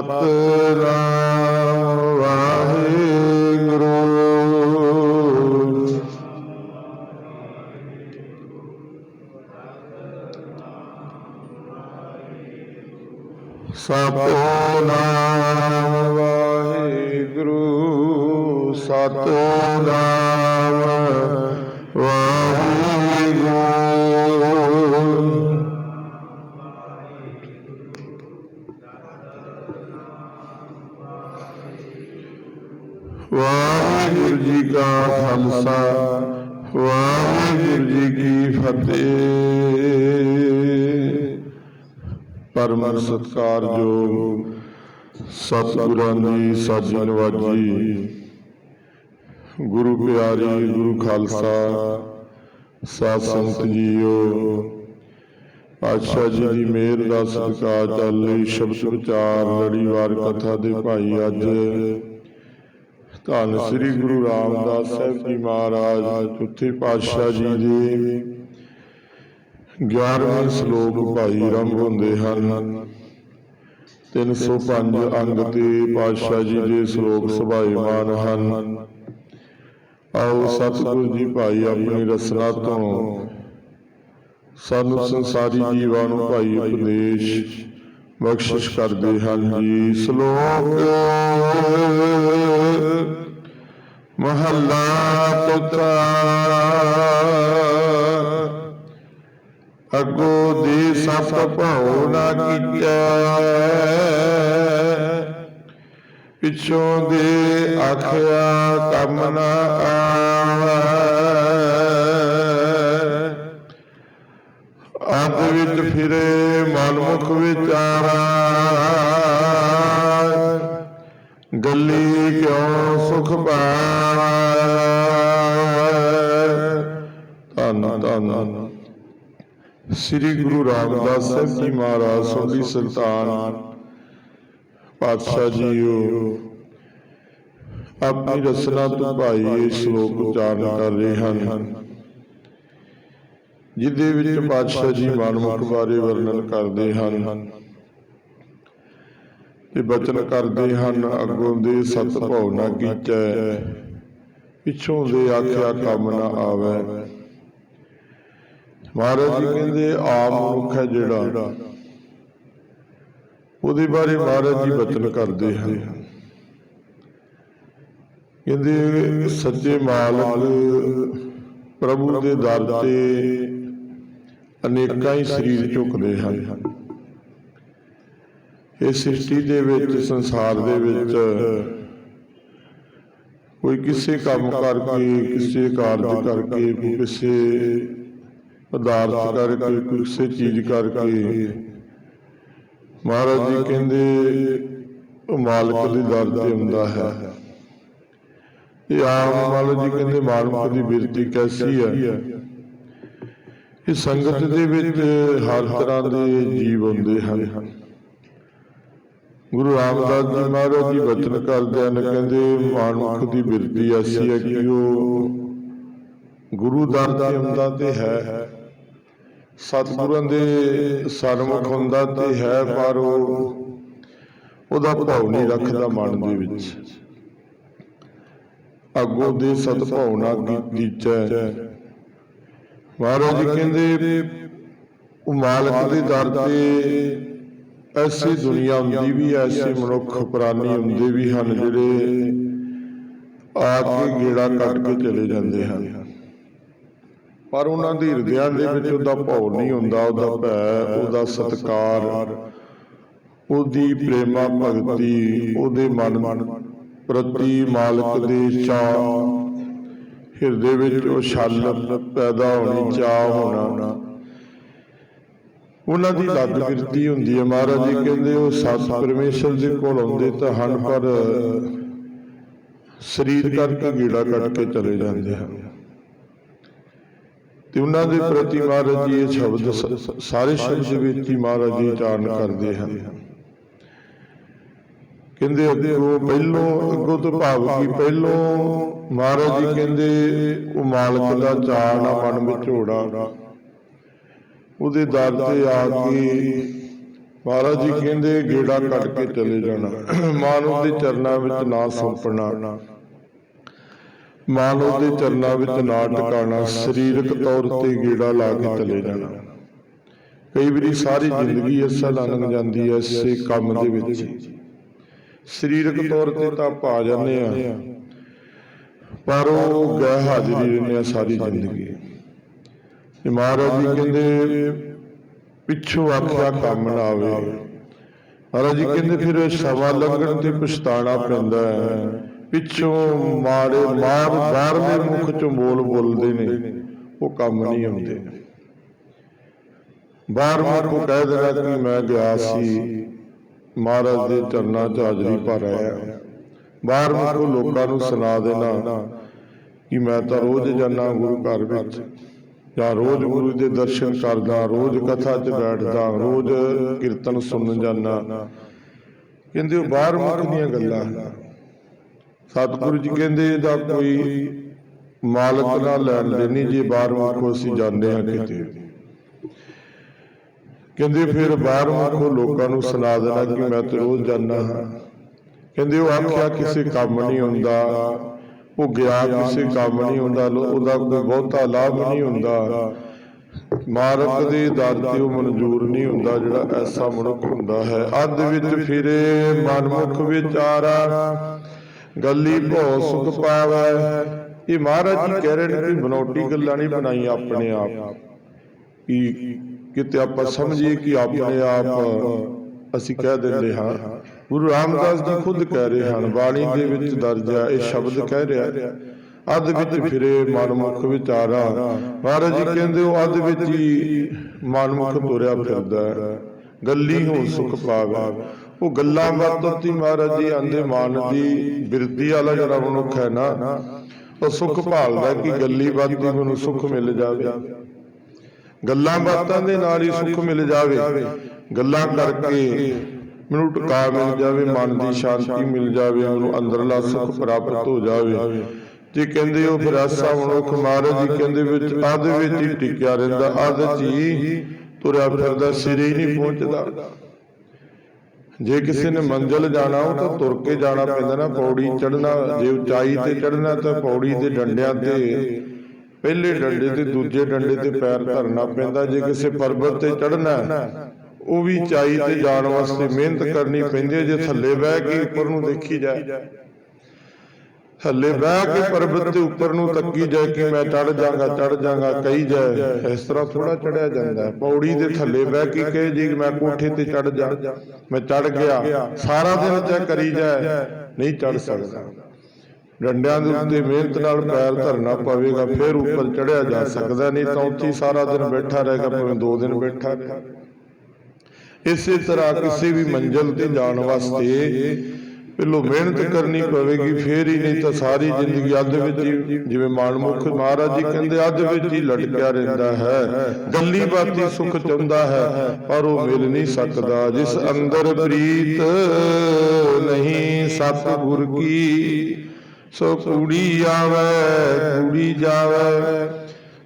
ਸਤਨਾਮ ਸਤਿਕਾਰਯੋਗ ਸਤਿਗੁਰਾਂ ਦੀ ਸਾਜੀ ਨਵਾਜੀ ਗੁਰੂ ਪਿਆਰੀ, ਗੁਰੂ ਖਾਲਸਾ, ਸਾਧ ਸੰਗਤ ਜੀਓ, ਪਾਤਸ਼ਾਹ ਜੀ ਦੀ ਮਿਹਰ ਦਾ ਸਦਕਾ ਚੱਲ ਸ਼ਬਦ ਵਿਚਾਰ ਲੜੀਵਾਰ ਕਥਾ ਦੇ ਭਾਈ ਅੱਜ। ਧੰਨ ਸ੍ਰੀ ਗੁਰੂ ਰਾਮਦਾਸ ਸਾਹਿਬ ਜੀ ਮਹਾਰਾਜ, ਚੌਥੇ ਪਾਤਸ਼ਾਹ ਜੀ ਦੇ 11ਵੇਂ ਸ਼ਲੋਕ ਭਾਈ ਆਰੰਭ ਹੁੰਦੇ ਹਨ। 305 ਅੰਗ ਤੇ ਪਾਤਸ਼ਾਹ ਜੀ ਦੇ ਸ਼ਲੋਕ ਸੁਭਾਏਮਾਨ ਹਨ। ਆਓ ਸਤਿਗੁਰੂ ਜੀ ਭਾਈ ਆਪਣੀ ਰਸਨਾ ਤੋਂ ਸਾਨੂੰ ਸੰਸਾਰੀ ਜੀਵਾਂ ਨੂੰ ਭਾਈ ਉਪਦੇਸ਼ ਬਖਸ਼ਿਸ਼ ਕਰਦੇ ਹਨ ਜੀ। ਸ਼ਲੋਕ ਮਹੱਲਾ ਤੁਤਾ ਅਗੋ ਦੀ ਸਭ ਭਾਉ ਨਾ ਕੀਤਾ ਪਿਛੋਂ ਦੇ ਆਖਿਆ ਕੰਮ ਨਾ ਆਵੈ। ਅੰਤ ਵਿੱਚ ਫਿਰੇ ਮਨਮੁਖ ਵਿਚਾਰਾ। ਗੱਲੀ ਕਿਉ ਸੁਖ ਪਾਵੈ ਧੰਨ ਧੰਨ। ਸ੍ਰੀ ਗੁਰੂ ਰਾਮਦਾਸ ਸਾਹਿਬ ਜੀ ਮਹਾਰਾਜ, ਸੋਢੀ ਸੁਲਤਾਨ ਪਾਤਸ਼ਾਹ ਜੀਓ। ਆਪਣੀ ਰਸਨਾ ਤੋਂ ਭਾਈ ਇਹ ਸ਼ਲੋਕ ਉਚਾਰਨ ਕਰ ਰਹੇ ਹਨ ਜਿਹਦੇ ਵਿੱਚ ਪਾਤਸ਼ਾਹ ਜੀ ਮਨਮੁਖ ਬਾਰੇ ਵਰਣਨ ਕਰਦੇ ਹਨ। ਤੇ ਬਚਨ ਕਰਦੇ ਹਨ, ਅੱਗੋਂ ਦੇ ਸਤ ਭਾਵਨਾ ਨਾ ਕੀਚੈ, ਪਿਛੋਂ ਦੇ ਆਖਿਆ ਕੰਮ ਨਾ ਆਵੇ। ਮਹਾਰਾਜ ਜੀ ਕਹਿੰਦੇ ਆਪ ਮਨੁੱਖ ਹੈ ਜਿਹੜਾ। ਉਹਦੇ ਬਾਰੇ ਮਹਾਰਾਜ ਜੀ ਬਚਨ ਕਰਦੇ ਹਨ। ਕਹਿੰਦੇ ਸੱਚੇ ਮਾਲਕ ਪ੍ਰਭੂ ਦੇ ਦਰ ਤੇ ਅਨੇਕਾਂ ਹੀ ਸਰੀਰ ਝੁਕਦੇ ਹਨ। ਇਸ ਸ੍ਰਿਸ਼ਟੀ ਦੇ ਵਿੱਚ ਸੰਸਾਰ ਦੇ ਵਿੱਚ ਕੋਈ ਕਿਸੇ ਕੰਮ ਕਰਕੇ ਕਿਸੇ ਕਾਰਜ ਕਰਕੇ ਕੋਈ ਕਿਸੇ ਪਦਾਰਥ ਕਰਕੇ ਕੋਈ ਕਿਸੇ ਚੀਜ਼ ਕਰਕੇ। ਮਹਾਰਾਜ ਜੀ ਕਹਿੰਦੇ ਉਹ ਮਾਲਕ ਦੇ ਦਰ ਤੇ ਹੁੰਦਾ ਹੈ। ਇਹ ਆਮ ਮਹਾਰਾਜ ਜੀ ਕਹਿੰਦੇ ਮਾਲਕ ਦੀ ਬਿਰਤੀ ਕੈਸੀ ਹੈ? ਇਹ ਸੰਗਤ ਦੇ ਵਿੱਚ ਹਰ ਤਰ੍ਹਾਂ ਦੇ ਜੀਵ ਹੁੰਦੇ ਹਨ। ਗੁਰੂ ਰਾਮਦਾਸ ਜੀ ਮਹਾਰਾਜ ਜੀ ਬਚਨ ਕਰਦੇ ਹਨ ਕਹਿੰਦੇ ਮਾਨੁਖ ਦੀ ਬਿਰਤੀ ਐਸੀ ਹੈ ਕਿ ਉਹ ਗੁਰੂ ਦਰ ਤੇ ਹੁੰਦਾ ਤੇ ਹੈ। ਸਤਿਗੁਰਾਂ ਦੇ ਸਨਮੁਖ ਹੁੰਦਾ ਤੇ ਹੈ ਪਰ ਉਹ। ਉਹਦਾ ਭਾਵ ਨਹੀਂ ਰੱਖਦਾ ਮਨ ਦੇ ਵਿੱਚ। ਅੱਗੋਂ ਦੇ ਸਤ ਭਾਵਨਾ ਕੀਚੈ ਮਹਾਰਾਜ ਕਹਿੰਦੇ, ਉਹ ਮਾਲਕ ਦੇ ਦਰ ਤੇ ਐਸੀ ਦੁਨੀਆ ਹੁੰਦੀ ਵੀ ਐਸੇ ਮਨੁੱਖ ਪ੍ਰਾਨੀ ਹੁੰਦੇ ਵੀ ਹਨ ਜਿਹੜੇ ਆ ਕੇ ਗੇੜਾ ਕੱਟ ਕੇ ਚਲੇ ਜਾਂਦੇ ਹਨ। ਪਰ ਉਹਨਾਂ ਦੇ ਹਿਰਦਿਆਂ ਦੇ ਵਿੱਚ ਉਹਦਾ ਭਾਉ ਨਹੀਂ ਹੁੰਦਾ ਉਹਦਾ ਭੈ ਉਹਦਾ ਸਤਕਾਰ ਉਹਦੀ ਪ੍ਰੇਮਾ ਭਗਤੀ ਉਹਦੇ ਮਨ ਪ੍ਰਤੀ ਮਾਲਕ ਦੇ ਚਾਅ। ਹਿਰਦੇ ਵਿੱਚ ਉਹ ਛਲ ਪੈਦਾ ਹੋਣੀ ਚਾਹ ਹੋਣਾ ਉਹਨਾਂ ਦੀ ਲੱਗ ਬਿਰਤੀ ਹੁੰਦੀ ਹੈ। ਮਹਾਰਾਜ ਜੀ ਕਹਿੰਦੇ ਉਹ ਸਤ ਪਰਮੇਸ਼ਰ ਦੇ ਕੋਲ ਆਉਂਦੇ ਤਾਂ ਹਨ ਪਰ ਸਰੀਰ ਕਰਕੇ ਗੀੜਾ ਕੱਟ ਕੇ ਚਲੇ ਜਾਂਦੇ ਹਨ। ਤੇ ਉਹਨਾਂ ਦੇ ਪ੍ਰਤੀ ਮਹਾਰਾਜ ਜੀ ਇਹ ਸ਼ਬਦ ਸਾਰੇ ਸ਼ਬਦ ਵਿੱਚ ਹੀ ਮਹਾਰਾਜ ਜੀ ਉਚਾਰਨ ਕਰਦੇ ਹਨ। ਕਹਿੰਦੇ ਅੱਗੋਂ ਪਹਿਲੋਂ ਅੱਗੋਂ ਤੋਂ ਭਾਵ ਕੀ ਪਹਿਲੋਂ ਮਹਾਰਾਜ ਜੀ ਕਹਿੰਦੇ ਉਹ ਮਾਲਕ ਦਾ ਚਾਅ ਨਾ ਮਨ ਵਿੱਚ ਹੋੜਾ ਉਹਦੇ ਦਰ ਤੇ ਆ ਕੇ ਮਹਾਰਾਜ ਜੀ ਕਹਿੰਦੇ ਗੇੜਾ ਕੱਢ ਕੇ ਚਲੇ ਜਾਣਾ। ਮਾਨਵ ਦੇ ਚਰਨਾਂ ਵਿੱਚ ਨਾ ਸੌਂਪਣਾ। ਮਾਨਵ ਦੇ ਚਰਨਾਂ ਵਿੱਚ ਨਾ ਟਿਕਾਣਾ ਸਰੀਰਕ ਤੌਰ ਤੇ ਗੇੜਾ ਲਾ ਕੇ ਚਲੇ ਜਾਣਾ। ਕਈ ਵਾਰੀ ਸਾਰੀ ਜ਼ਿੰਦਗੀ ਐਸਾ ਲੰਘ ਜਾਂਦੀ ਐ ਇਸੇ ਕੰਮ ਦੇ ਵਿੱਚ। ਸਰੀਰਕ ਤੌਰ ਤੇ ਤਾਂ ਆ ਜਾਂਦੇ ਆ ਪਰ ਉਹ ਗੈਰ ਹਾਜ਼ਰੀ ਰਹਿੰਦੇ ਆ ਸਾਰੀ ਜ਼ਿੰਦਗੀ। ਤੇ ਮਹਾਰਾਜ ਜੀ ਕਹਿੰਦੇ ਪਿੱਛੋਂ ਆਖਿਆ ਕੰਮ ਨਾ ਆਵੇ। ਮਹਾਰਾਜ ਜੀ ਕਹਿੰਦੇ ਫਿਰ ਸਮਾਂ ਲੰਘਣ ਤੇ ਪਛਤਾਣਾ ਪੈਂਦਾ ਹੈ। ਪਿੱਛੋਂ ਮਾਰੇ ਮਾਰ ਬਾਹਰਲੇ ਮੁਖ ਚੋਂ ਬੋਲ ਬੋਲਦੇ ਨੇ, ਉਹ ਕੰਮ ਨਹੀਂ ਆਉਂਦੇ। ਬਾਹਰ ਮੁਖ ਕਹਿ ਦੇਣਾ ਕਿ ਮੈਂ ਗਿਆ ਸੀ, ਮਹਾਰਾਜ ਦੇ ਚਰਨਾਂ 'ਚ ਹਾਜ਼ਰੀ ਭਰ ਆਇਆ। ਬਾਹਰ ਮੁਖ ਲੋਕਾਂ ਨੂੰ ਸੁਣਾ ਦੇਣਾ ਕਿ ਮੈਂ ਤਾਂ ਰੋਜ਼ ਜਾਣਾ ਗੁਰੂ ਘਰ ਵਿੱਚ, ਜਾਂ ਰੋਜ਼ ਗੁਰੂ ਦੇ ਦਰਸ਼ਨ ਕਰਦਾ, ਰੋਜ਼ ਕਥਾ 'ਚ ਬੈਠਦਾ, ਰੋਜ਼ ਕੀਰਤਨ ਸੁਣਨ ਜਾਂਦਾ। ਕਹਿੰਦੇ ਉਹ ਬਾਹਰ ਮੁਖ ਦੀਆਂ ਗੱਲਾਂ। ਸਤਿਗੁਰੂ ਜੀ ਕਹਿੰਦੇ ਇਹਦਾ ਕੋਈ ਮਾਲਕ ਨਾਲ ਲੈਣ ਦੇਣੀ, ਜੇ ਬਾਹਰ ਮੁਖੋਂ ਅਸੀਂ ਜਾਂਦੇ ਹਾਂ ਕਿਤੇ। ਕਹਿੰਦੇ ਫਿਰ ਬਾਹਰ ਮੁਖੋਂ ਲੋਕਾਂ ਨੂੰ ਸੁਣਾ ਦੇਣਾ ਕਿ ਮੈਂ ਤੇ ਰੋਜ਼ ਜਾਂਦਾ ਹਾਂ। ਕਹਿੰਦੇ ਉਹ ਆਖਿਆ ਕਿਸੇ ਕੰਮ ਨਹੀਂ ਹੁੰਦਾ, ਉਹ ਗਿਆ ਕਿਸੇ ਕੰਮ ਨਹੀਂ ਹੁੰਦਾ ਲੋ- ਉਹਦਾ ਕੋਈ ਬਹੁਤਾ ਲਾਭ ਨਹੀਂ ਹੁੰਦਾ। ਮਾਰਗ ਦੇ ਦਰ ਤੇ ਉਹ ਮਨਜ਼ੂਰ ਨਹੀਂ ਹੁੰਦਾ, ਜਿਹੜਾ ਐਸਾ ਮਨੁੱਖ ਹੁੰਦਾ ਹੈ। ਅੱਧ ਵਿੱਚ ਫਿਰੇ ਮਨਮੁਖ ਵਿਚਾਰਾ ਗੱਲੀ ਭੋ ਸੁਖ ਪਾਵੈ। ਇਹ ਮਹਾਰਾਜ ਜੀ ਕਹਿ ਰਹੇ ਨੇ ਕਿ ਬਨੌਟੀ ਗੱਲਾਂ ਨਹੀਂ ਬਣਾਈ ਆਪਣੇ ਆਪ। ਕਿ ਕਿਤੇ ਆਪਾਂ ਸਮਝੀਏ ਕਿ ਆਪਣੇ ਆਪ ਅਸੀਂ ਕਹਿ ਦਿੰਦੇ ਹਾਂ। ਗੁਰੂ ਰਾਮਦਾਸ ਜੀ ਖੁਦ ਕਹਿ ਰਹੇ ਹਨ ਬਾਣੀ ਦੇ ਵਿੱਚ ਦਰਜ ਹੈ ਇਹ ਸ਼ਬਦ ਕਹਿ ਰਿਹਾ। ਅੱਧ ਵਿੱਚ ਫਿਰੇ ਮਨਮੁਖ ਵਿਚਾਰਾ। ਮਹਾਰਾਜ ਜੀ ਕਹਿੰਦੇ ਉਹ ਅੱਧ ਵਿੱਚ ਹੀ ਮਨਮੁਖ ਤੁਰਿਆ ਫਿਰਦਾ ਗੱਲੀ ਹੋ ਸੁਖ ਪਾਵੇ। ਉਹ ਗੱਲਾਂ ਬਾਤਾਂ ਤੇ ਮਹਾਰਾਜ ਜੀ ਆਂਦੇ ਮਨ ਦੀ ਬਿਰਤੀ ਵਾਲਾ ਜਿਹੜਾ ਮਨੁੱਖ ਹੈ ਨਾ ਉਹ ਸੁਖ ਭਾਲਦਾ ਕਿ ਗੱਲੀ ਬਾਤੀ ਮੈਨੂੰ ਸੁਖ ਮਿਲ ਜਾਵੇ। ਗੱਲਾਂ ਬਾਤਾਂ ਦੇ ਨਾਲ ਹੀ ਸੁੱਖ ਮਿਲ ਜਾਵੇ। ਗੱਲਾਂ ਕਰਕੇ ਮੈਨੂੰ ਟਿਕਾ ਮਿਲ ਜਾਵੇ ਮਨ ਦੀ ਸ਼ਾਂਤੀ ਮਿਲ ਜਾਵੇ ਮੈਨੂੰ ਅੰਦਰਲਾ ਸੁੱਖ ਪ੍ਰਾਪਤ ਹੋ ਜਾਵੇ। ਜੇ ਕਹਿੰਦੇ ਉਹ ਫਿਰ ਐਸਾ ਮਨੁੱਖ ਮਹਾਰਾਜ ਜੀ ਕਹਿੰਦੇ ਵਿੱਚ ਅੱਧ ਵਿੱਚ ਹੀ ਟਿਕਿਆ ਰਹਿੰਦਾ ਅੱਧ ਚ ਹੀ ਤੁਰਿਆ ਫਿਰਦਾ ਸਿਰੇ ਹੀ ਨਹੀਂ ਪਹੁੰਚਦਾ। ਜੇ ਕਿਸੇ ਨੇ ਮੰਜ਼ਲ ਜਾਣਾ ਉਹ ਤਾਂ ਤੁਰ ਕੇ ਜਾਣਾ ਪੈਂਦਾ ਨਾ ਪੌੜੀ ਚੜਨਾ ਜੇ ਉਚਾਈ ਤੇ ਚੜਨਾ ਤਾਂ ਪੌੜੀ ਦੇ ਡੰਡਿਆਂ ਤੇ ਪਹਿਲੇ ਡੰਡੇ ਤੇ ਦੂਜੇ ਡੰਡੇ ਤੇ ਪੈਰ ਧਰਨਾ ਪੈਂਦਾ ਜੇ ਕਿਸੇ ਪਰਬਤ ਤੇ ਚੜਨਾ ਉਹ ਵੀ ਚਾਈ ਤੇ ਜਾਣ ਵਾਸਤੇ ਮਿਹਨਤ ਕਰਨੀ ਪੈਂਦੀ ਹੈ ਜੇ ਥੱਲੇ ਬਹਿ ਕੇ ਉੱਪਰ ਨੂੰ ਦੇਖੀ ਜਾਏ। ਥੱਲੇ ਬਹਿ ਕੇ ਪਰਬਤ ਦੇ ਉੱਪਰ ਨੂੰ ਤੱਕੀ ਜਾਏ ਕਿ ਮੈਂ ਚੜ ਜਾਗਾ ਚੜ ਜਾਗਾ ਕਹੀ ਜਾਏ। ਇਸ ਤਰ੍ਹਾਂ ਥੋੜਾ ਚੜਿਆ ਜਾਂਦਾ। ਪੌੜੀ ਦੇ ਥੱਲੇ ਬਹਿ ਕੇ ਕਹੇ ਜੀ ਮੈਂ ਕੋਠੇ ਤੇ ਚੜ ਜਾ। ਮੈਂ ਚੜ ਗਿਆ। ਸਾਰਾ ਦਿਨ ਜੇ ਕਰੀ ਜਾਏ। ਨਹੀਂ ਚੜ ਸਕਦਾ। ਡੰਡਿਆਂ ਦੇ ਉੱਤੇ ਮਿਹਨਤ ਨਾਲ ਪੈਰ ਧਰਨਾ ਪਵੇਗਾ ਫਿਰ ਉੱਪਰ ਚੜਿਆ ਜਾ ਸਕਦਾ। ਨਹੀਂ ਤਾਂ ਉੱਥੇ ਸਾਰਾ ਦਿਨ ਬੈਠਾ ਰਹੇਗਾ ਭਾਵੇਂ ਦੋ ਦਿਨ ਬੈਠਾ ਰਹੇ। ਇਸੇ ਤਰ੍ਹਾਂ ਕਿਸੇ ਵੀ ਮੰਜ਼ਲ ਤੇ ਜਾਣ ਵਾਸਤੇ ਪਹਿਲੋਂ ਮਿਹਨਤ ਕਰਨੀ ਪਵੇਗੀ ਫੇਰ ਹੀ ਨਹੀਂ ਤਾਂ ਸਾਰੀ ਜ਼ਿੰਦਗੀ ਅੱਧ ਵਿੱਚ ਜਿਵੇਂ ਮਾਨਮੁਖ ਮਹਾਰਾਜ ਜੀ ਕਹਿੰਦੇ ਅੱਧ ਵਿੱਚ ਹੀ ਲਟਕਿਆ ਰਹਿੰਦਾ ਹੈ। ਗੱਲੀ ਬਾਤੀ ਸੁਖ ਚਾਹੁੰਦਾ ਹੈ ਪਰ ਉਹ ਮਿਲ ਨਹੀਂ ਸਕਦਾ ਜਿਸ ਅੰਦਰ ਪ੍ਰੀਤ ਨਹੀਂ ਸਤਿਗੁਰ ਕੀ। ਸੋ ਕੂੜੀ ਆਵੇ ਕੂੜੀ ਜਾਵੇ।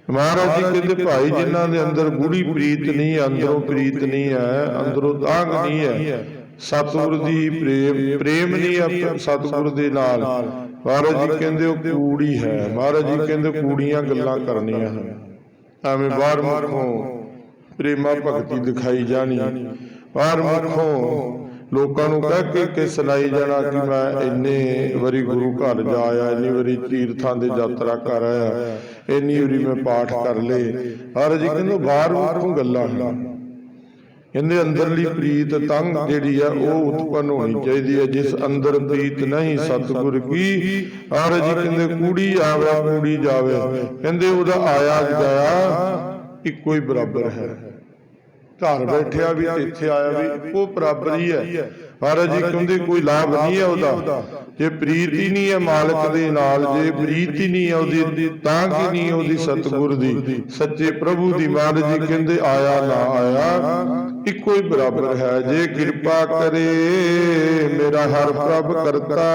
ਮਹਾਰਾਜ ਜੀ ਕਹਿੰਦੇ ਭਾਈ ਜਿਨ੍ਹਾਂ ਦੇ ਅੰਦਰ ਗੂੜੀ ਪ੍ਰੀਤ ਨਹੀਂ ਅੰਦਰੋਂ ਪ੍ਰੀਤ ਨਹੀਂ ਹੈ ਅੰਦਰੋਂ ਤਾਂਗ ਨਹੀਂ ਹੈ। ਸਤਿਗੁਰ ਦੀ ਪ੍ਰੇਮ ਪ੍ਰੇਮ ਨਹੀਂ ਸਤਿਗੁਰ ਦੇ ਨਾਲ। ਮਹਾਰਾਜ ਜੀ ਕਹਿੰਦੇ ਉਹ ਕੂੜੀ ਹੈ। ਮਹਾਰਾਜ ਜੀ ਕਹਿੰਦੇ ਕੂੜੀਆਂ ਗੱਲਾਂ ਕਰਨੀਆਂ ਹਨ। ਐਵੇਂ ਬਾਹਰ ਮੁਖੋਂ ਪ੍ਰੇਮਾ ਭਗਤੀ ਦਿਖਾਈ ਜਾਣੀ। ਬਾਹਰ ਮੁਖੋਂ ਲੋਕਾਂ ਨੂੰ ਕਹਿ ਕੇ ਕਿ ਸੁਣਾਈ ਜਾਣਾ ਕਿ ਮੈਂ ਇੰਨੇ ਵਾਰੀ ਗੁਰੂ ਘਰ ਜਾ ਆਇਆ, ਇੰਨੀ ਵਾਰੀ ਤੀਰਥਾਂ ਦੇ ਯਾਤਰਾ ਕਰ ਆਇਆ, ਇੰਨੀ ਵਾਰੀ ਮੈਂ ਪਾਠ ਕਰ ਲਏ। ਹਰ ਜੀ ਕਹਿੰਦੇ ਬਾਹਰ ਮੁਖੋਂ ਗੱਲਾਂ ਹਨ। ਇਹਦੇ ਅੰਦਰਲੀ ਪ੍ਰੀਤ ਤੰਗ ਜਿਹੜੀ ਆ, ਉਹ ਉਤਪੰਨ ਹੋਣੀ ਚਾਹੀਦੀ ਹੈ ਜਿਸ ਅੰਦਰ ਪ੍ਰੀਤ ਨਹੀਂ, ਸਤਿਗੁਰ ਕੀ? ਹਰ ਕਹਿੰਦੇ ਕੂੜੀ ਆਵੇ, ਕੂੜੀ ਜਾਵੇ। ਕਹਿੰਦੇ ਉਹਦਾ ਆਇਆ ਗਿਆ ਇੱਕੋ ਹੀ ਬਰਾਬਰ ਹੈ। ਘਰ ਬੈਠਿਆ ਵੀ ਤੇ ਇੱਥੇ ਆਇਆ ਵੀ, ਉਹ ਬਰਾਬਰ ਹੀ ਹੈ। ਮਹਾਰਾਜ ਜੀ ਕਹਿੰਦੇ ਕੋਈ ਲਾਭ ਨਹੀਂ ਹੈ ਉਹਦਾ। ਜੇ ਪ੍ਰੀਤ ਹੀ ਨਹੀਂ ਹੈ ਮਾਲਕ ਦੇ ਨਾਲ, ਜੇ ਪ੍ਰੀਤ ਹੀ ਨਹੀਂ ਹੈ ਉਹਦੀ, ਤਾਂ ਕਿ ਨਹੀਂ ਉਹਦੀ ਸਤਿਗੁਰ ਦੀ? ਸੱਚੇ ਪ੍ਰਭੂ ਦੀ ਮਹਾਰਾਜ ਜੀ ਕਹਿੰਦੇ ਆਇਆ ਨਾ ਆਇਆ। ਇੱਕੋ ਹੀ ਬਰਾਬਰ ਹੈ, ਜੇ ਕਿਰਪਾ ਕਰੇ ਮੇਰਾ ਹਰ ਪ੍ਰਭ ਕਰਤਾ।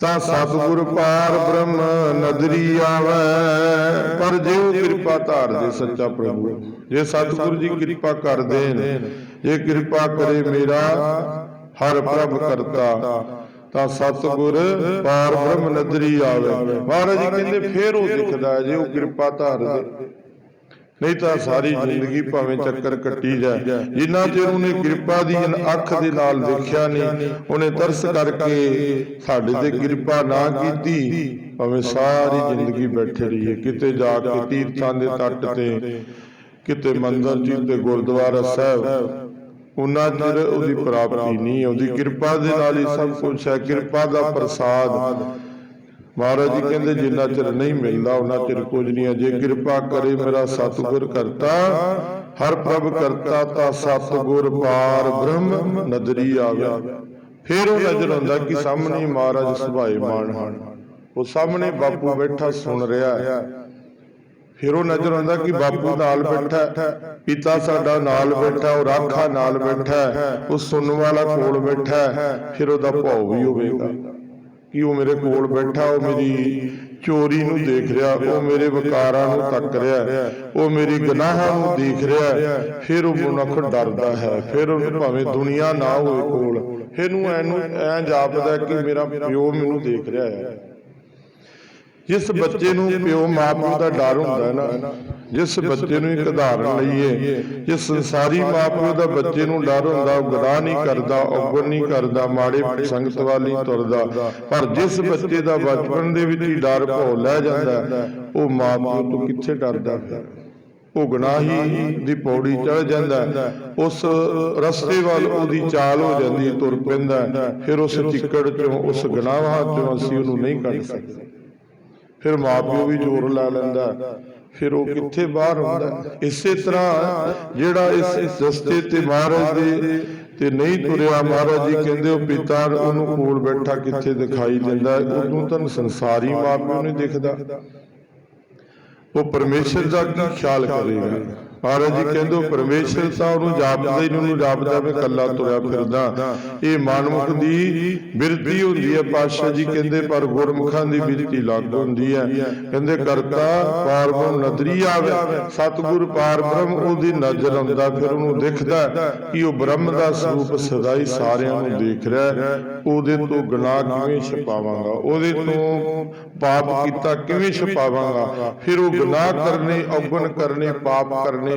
ਤਾਂ ਸਤਿਗੁਰ ਪਾਰ ਬ੍ਰਹਮ ਨਦਰੀ ਆਵੇ, ਪਰ ਜੇ ਉਹ ਕਿਰਪਾ ਧਾਰਦੇ ਸੱਚਾ ਪ੍ਰਭੂ, ਜੇ ਸਤਿਗੁਰ ਜੀ ਕਿਰਪਾ ਕਰਦੇ ਨੇ ਜੇ ਕਿਰਪਾ ਕਰੇ ਮੇਰਾ ਹਰ ਪ੍ਰਭ ਕਰਤਾ, ਤਾਂ ਸਤਿਗੁਰ ਪਾਰ ਬ੍ਰਹਮ ਨਦਰੀ ਆਵੇ। ਮਹਾਰਾਜ ਕਹਿੰਦੇ, ਫੇਰ ਉਹ ਦਿਖਦਾ ਜੇ ਉਹ ਕਿਰਪਾ ਧਾਰਦੇ ਨਹੀਂ ਤਾਂ ਸਾਰੀ ਜ਼ਿੰਦਗੀ ਭਾਵੇਂ ਚੱਕਰ ਕੱਟੀ ਜਾਏ। ਜਿੰਨਾ ਚਿਰ ਉਹਨੇ ਕਿਰਪਾ ਦੀ ਅੱਖ ਦੇ ਨਾਲ ਦੇਖਿਆ ਨਹੀਂ ਉਹਨੇ ਤਰਸ ਕਰਕੇ ਸਾਡੇ ਤੇ ਕਿਰਪਾ ਨਾ ਕੀਤੀ। ਭਾਵੇਂ ਸਾਰੀ ਜ਼ਿੰਦਗੀ ਬੈਠੇ ਰਹੀਏ। ਕਿਤੇ ਜਾ ਕੇ ਤੀਰਥਾਂ ਦੇ ਤੱਟ ਤੇ ਕਿਤੇ ਮੰਦਰ ਜੀ ਤੇ ਗੁਰਦੁਆਰਾ ਸਾਹਿਬ ਉਹਨਾਂ ਚਿਰ ਉਹਦੀ ਪ੍ਰਾਪਤੀ ਨਹੀਂ। ਉਹਦੀ ਕਿਰਪਾ ਦੇ ਨਾਲ ਹੀ ਸਭ ਕੁਝ ਹੈ। ਕਿਰਪਾ ਦਾ ਪ੍ਰਸਾਦ। ਮਹਾਰਾਜ ਜੀ ਕਹਿੰਦੇ ਜਿੰਨਾ ਚਿਰ ਨਹੀਂ ਮਿਲਦਾ ਉਹਨਾਂ ਚਿਰ ਕੁਝ ਨਹੀਂ ਹੈ। ਜੇ ਕਿਰਪਾ ਕਰੇ ਮੇਰਾ ਸਤਿਗੁਰ ਕਰਤਾ ਹਰ ਪ੍ਰਭ ਕਰਤਾ ਤਾਂ ਸਤਿਗੁਰ ਪਾਰ ਬ੍ਰਹਮ ਨਦਰੀ ਆਵੇ। ਫਿਰ ਉਹ ਨਜ਼ਰ ਆਉਂਦਾ ਕਿ ਸਾਹਮਣੇ ਮਹਾਰਾਜ ਸੁਭਾਏ ਹਨ। ਉਹ ਸਾਹਮਣੇ ਬਾਪੂ ਬੈਠਾ ਸੁਣ ਰਿਹਾ ਹੈ। ਫਿਰ ਉਹ ਨਜ਼ਰ ਆਉਂਦਾ ਕਿ ਬਾਪੂ ਨਾਲ ਬੈਠਾ ਪਿਤਾ ਸਾਡਾ ਨਾਲ ਬੈਠਾ ਉਹ ਰਾਖਾ ਨਾਲ ਬੈਠਾ ਹੈ, ਉਹ ਸੁਣਨ ਵਾਲਾ ਕੋਲ ਬੈਠਾ ਹੈ, ਫਿਰ ਉਹਦਾ ਭਾਉ ਵੀ ਹੋਵੇਗਾ। ਕਿ ਉਹ ਮੇਰੇ ਕੋਲ ਬੈਠਾ, ਉਹ ਮੇਰੀ ਚੋਰੀ ਨੂੰ ਦੇਖ ਰਿਹਾ, ਉਹ ਮੇਰੇ ਵਿਕਾਰਾਂ ਨੂੰ ਤੱਕ ਰਿਹਾ, ਉਹ ਮੇਰੀ ਗੁਨਾਹਾਂ ਨੂੰ ਦੇਖ ਰਿਹਾ, ਫਿਰ ਉਹ ਮਨੁੱਖ ਡਰਦਾ ਹੈ, ਫਿਰ ਉਹਨੂੰ ਭਾਵੇਂ ਦੁਨੀਆ ਨਾ ਹੋਵੇ ਕੋਲ, ਫਿਰ ਨੂੰ ਐਨੂੰ ਐਂ ਜਾਪਦਾ ਕਿ ਮੇਰਾ ਪਿਓ ਮੈਨੂੰ ਦੇਖ ਰਿਹਾ ਹੈ। ਜਿਸ ਬੱਚੇ ਨੂੰ ਪਿਓ ਮਾਪਿਓ ਦਾ ਡਰ ਹੁੰਦਾ ਹੈ ਨਾ ਜਿਸ ਬੱਚੇ ਨੂੰ ਇੱਕ ਉਦਾਹਰਨ ਲਈਏ ਜਿਸ ਸੰਸਾਰੀ ਮਾਪਿਓ ਦਾ ਬੱਚੇ ਨੂੰ ਡਰ ਹੁੰਦਾ ਉਹ ਗੁਨਾਹ ਨਹੀਂ ਕਰਦਾ ਔਗਣ ਨਹੀਂ ਕਰਦਾ ਮਾੜੇ ਸੰਗਤ ਵੱਲ ਤੁਰਦਾ। ਪਰ ਜਿਸ ਬੱਚੇ ਦਾ ਬਚਪਨ ਦੇ ਵਿੱਚ ਹੀ ਡਰ ਭੌ ਲੈ ਜਾਂਦਾ ਉਹ ਮਾਪਿਓ ਤੋਂ ਕਿੱਥੇ ਡਰਦਾ? ਫਿਰ ਉਹ ਗੁਨਾਹੀ ਦੀ ਪੌੜੀ ਚੜ ਜਾਂਦਾ। ਉਸ ਰਸਤੇ ਵੱਲ ਉਹਦੀ ਚਾਲ ਹੋ ਜਾਂਦੀ ਤੁਰ ਪੈਂਦਾ। ਫਿਰ ਉਸ ਚਿੱਕੜ ਚੋਂ ਉਸ ਗੁਨਾਹਾਂ ਚੋਂ ਅਸੀਂ ਉਹਨੂੰ ਨਹੀਂ ਕੱਢ ਸਕਦੇ। ਫਿਰ ਮਾਪਿਓ ਵੀ ਜ਼ੋਰ ਲਾ ਲੈਂਦਾ ਫਿਰ ਉਹ ਕਿੱਥੇ ਬਾਹਰ ਹੁੰਦਾ। ਇਸੇ ਤਰ੍ਹਾਂ ਜਿਹੜਾ ਇਸ ਰਸਤੇ ਤੇ ਮਹਾਰਾਜ ਦੇ ਤੇ ਨਹੀਂ ਤੁਰਿਆ ਮਹਾਰਾਜ ਜੀ ਕਹਿੰਦੇ ਉਹ ਪਿਤਾ ਉਹਨੂੰ ਕੋਲ ਬੈਠਾ ਕਿੱਥੇ ਦਿਖਾਈ ਦਿੰਦਾ? ਉਹਨੂੰ ਤਾਂ ਸੰਸਾਰੀ ਮਾਪਿਓ ਨਹੀਂ ਦਿਖਦਾ। ਉਹ ਪਰਮੇਸ਼ਰ ਦਾ ਕੀ ਖਿਆਲ ਕਰੇਗਾ? ਮਹਾਰਾਜ ਜੀ ਕਹਿੰਦੇ ਪਰਮੇਸ਼ਰ ਤਾਂ ਉਹਨੂੰ ਜਾਪਦਾ ਹੀ ਉਹਨੂੰ ਜਾਪਦਾ ਵੀ ਕੱਲਾ ਤੁਰਿਆ ਫਿਰਦਾ। ਇਹ ਮਾਨਮੁਖ ਦੀ ਬਿਰਤੀ ਹੁੰਦੀ ਹੈ ਪਾਤਸ਼ਾਹ ਜੀ ਕਹਿੰਦੇ ਪਰ ਗੁਰਮੁਖਾਂ ਦੀ ਬਿਰਤੀ ਲੱਗ ਹੁੰਦੀ ਹੈ। ਕਹਿੰਦੇ ਕਰਤਾ ਪਾਰ ਬ੍ਰਹਮ ਨਦਰੀ ਆਵੇ। ਸਤਿਗੁਰ ਪਾਰ ਬ੍ਰਹਮ ਉਹਦੀ ਨਜ਼ਰ ਆਉਂਦਾ ਫਿਰ ਉਹਨੂੰ ਦਿਖਦਾ ਕਿ ਉਹ ਬ੍ਰਹਮ ਦਾ ਸਰੂਪ ਸਦਾ ਹੀ ਸਾਰਿਆਂ ਨੂੰ ਦੇਖ ਰਿਹਾ ਹੈ। ਉਹਦੇ ਤੋਂ ਗੁਨਾਹ ਕਿਵੇਂ ਛਪਾਵਾਂਗਾ? ਉਹਦੇ ਤੋਂ ਪਾਪ ਕੀਤਾ ਕਿਵੇਂ ਛਪਾਵਾਂਗਾ? ਫਿਰ ਉਹ ਗੁਨਾਹ ਕਰਨੇ ਔਗਣ ਕਰਨੇ ਪਾਪ ਕਰਨੇ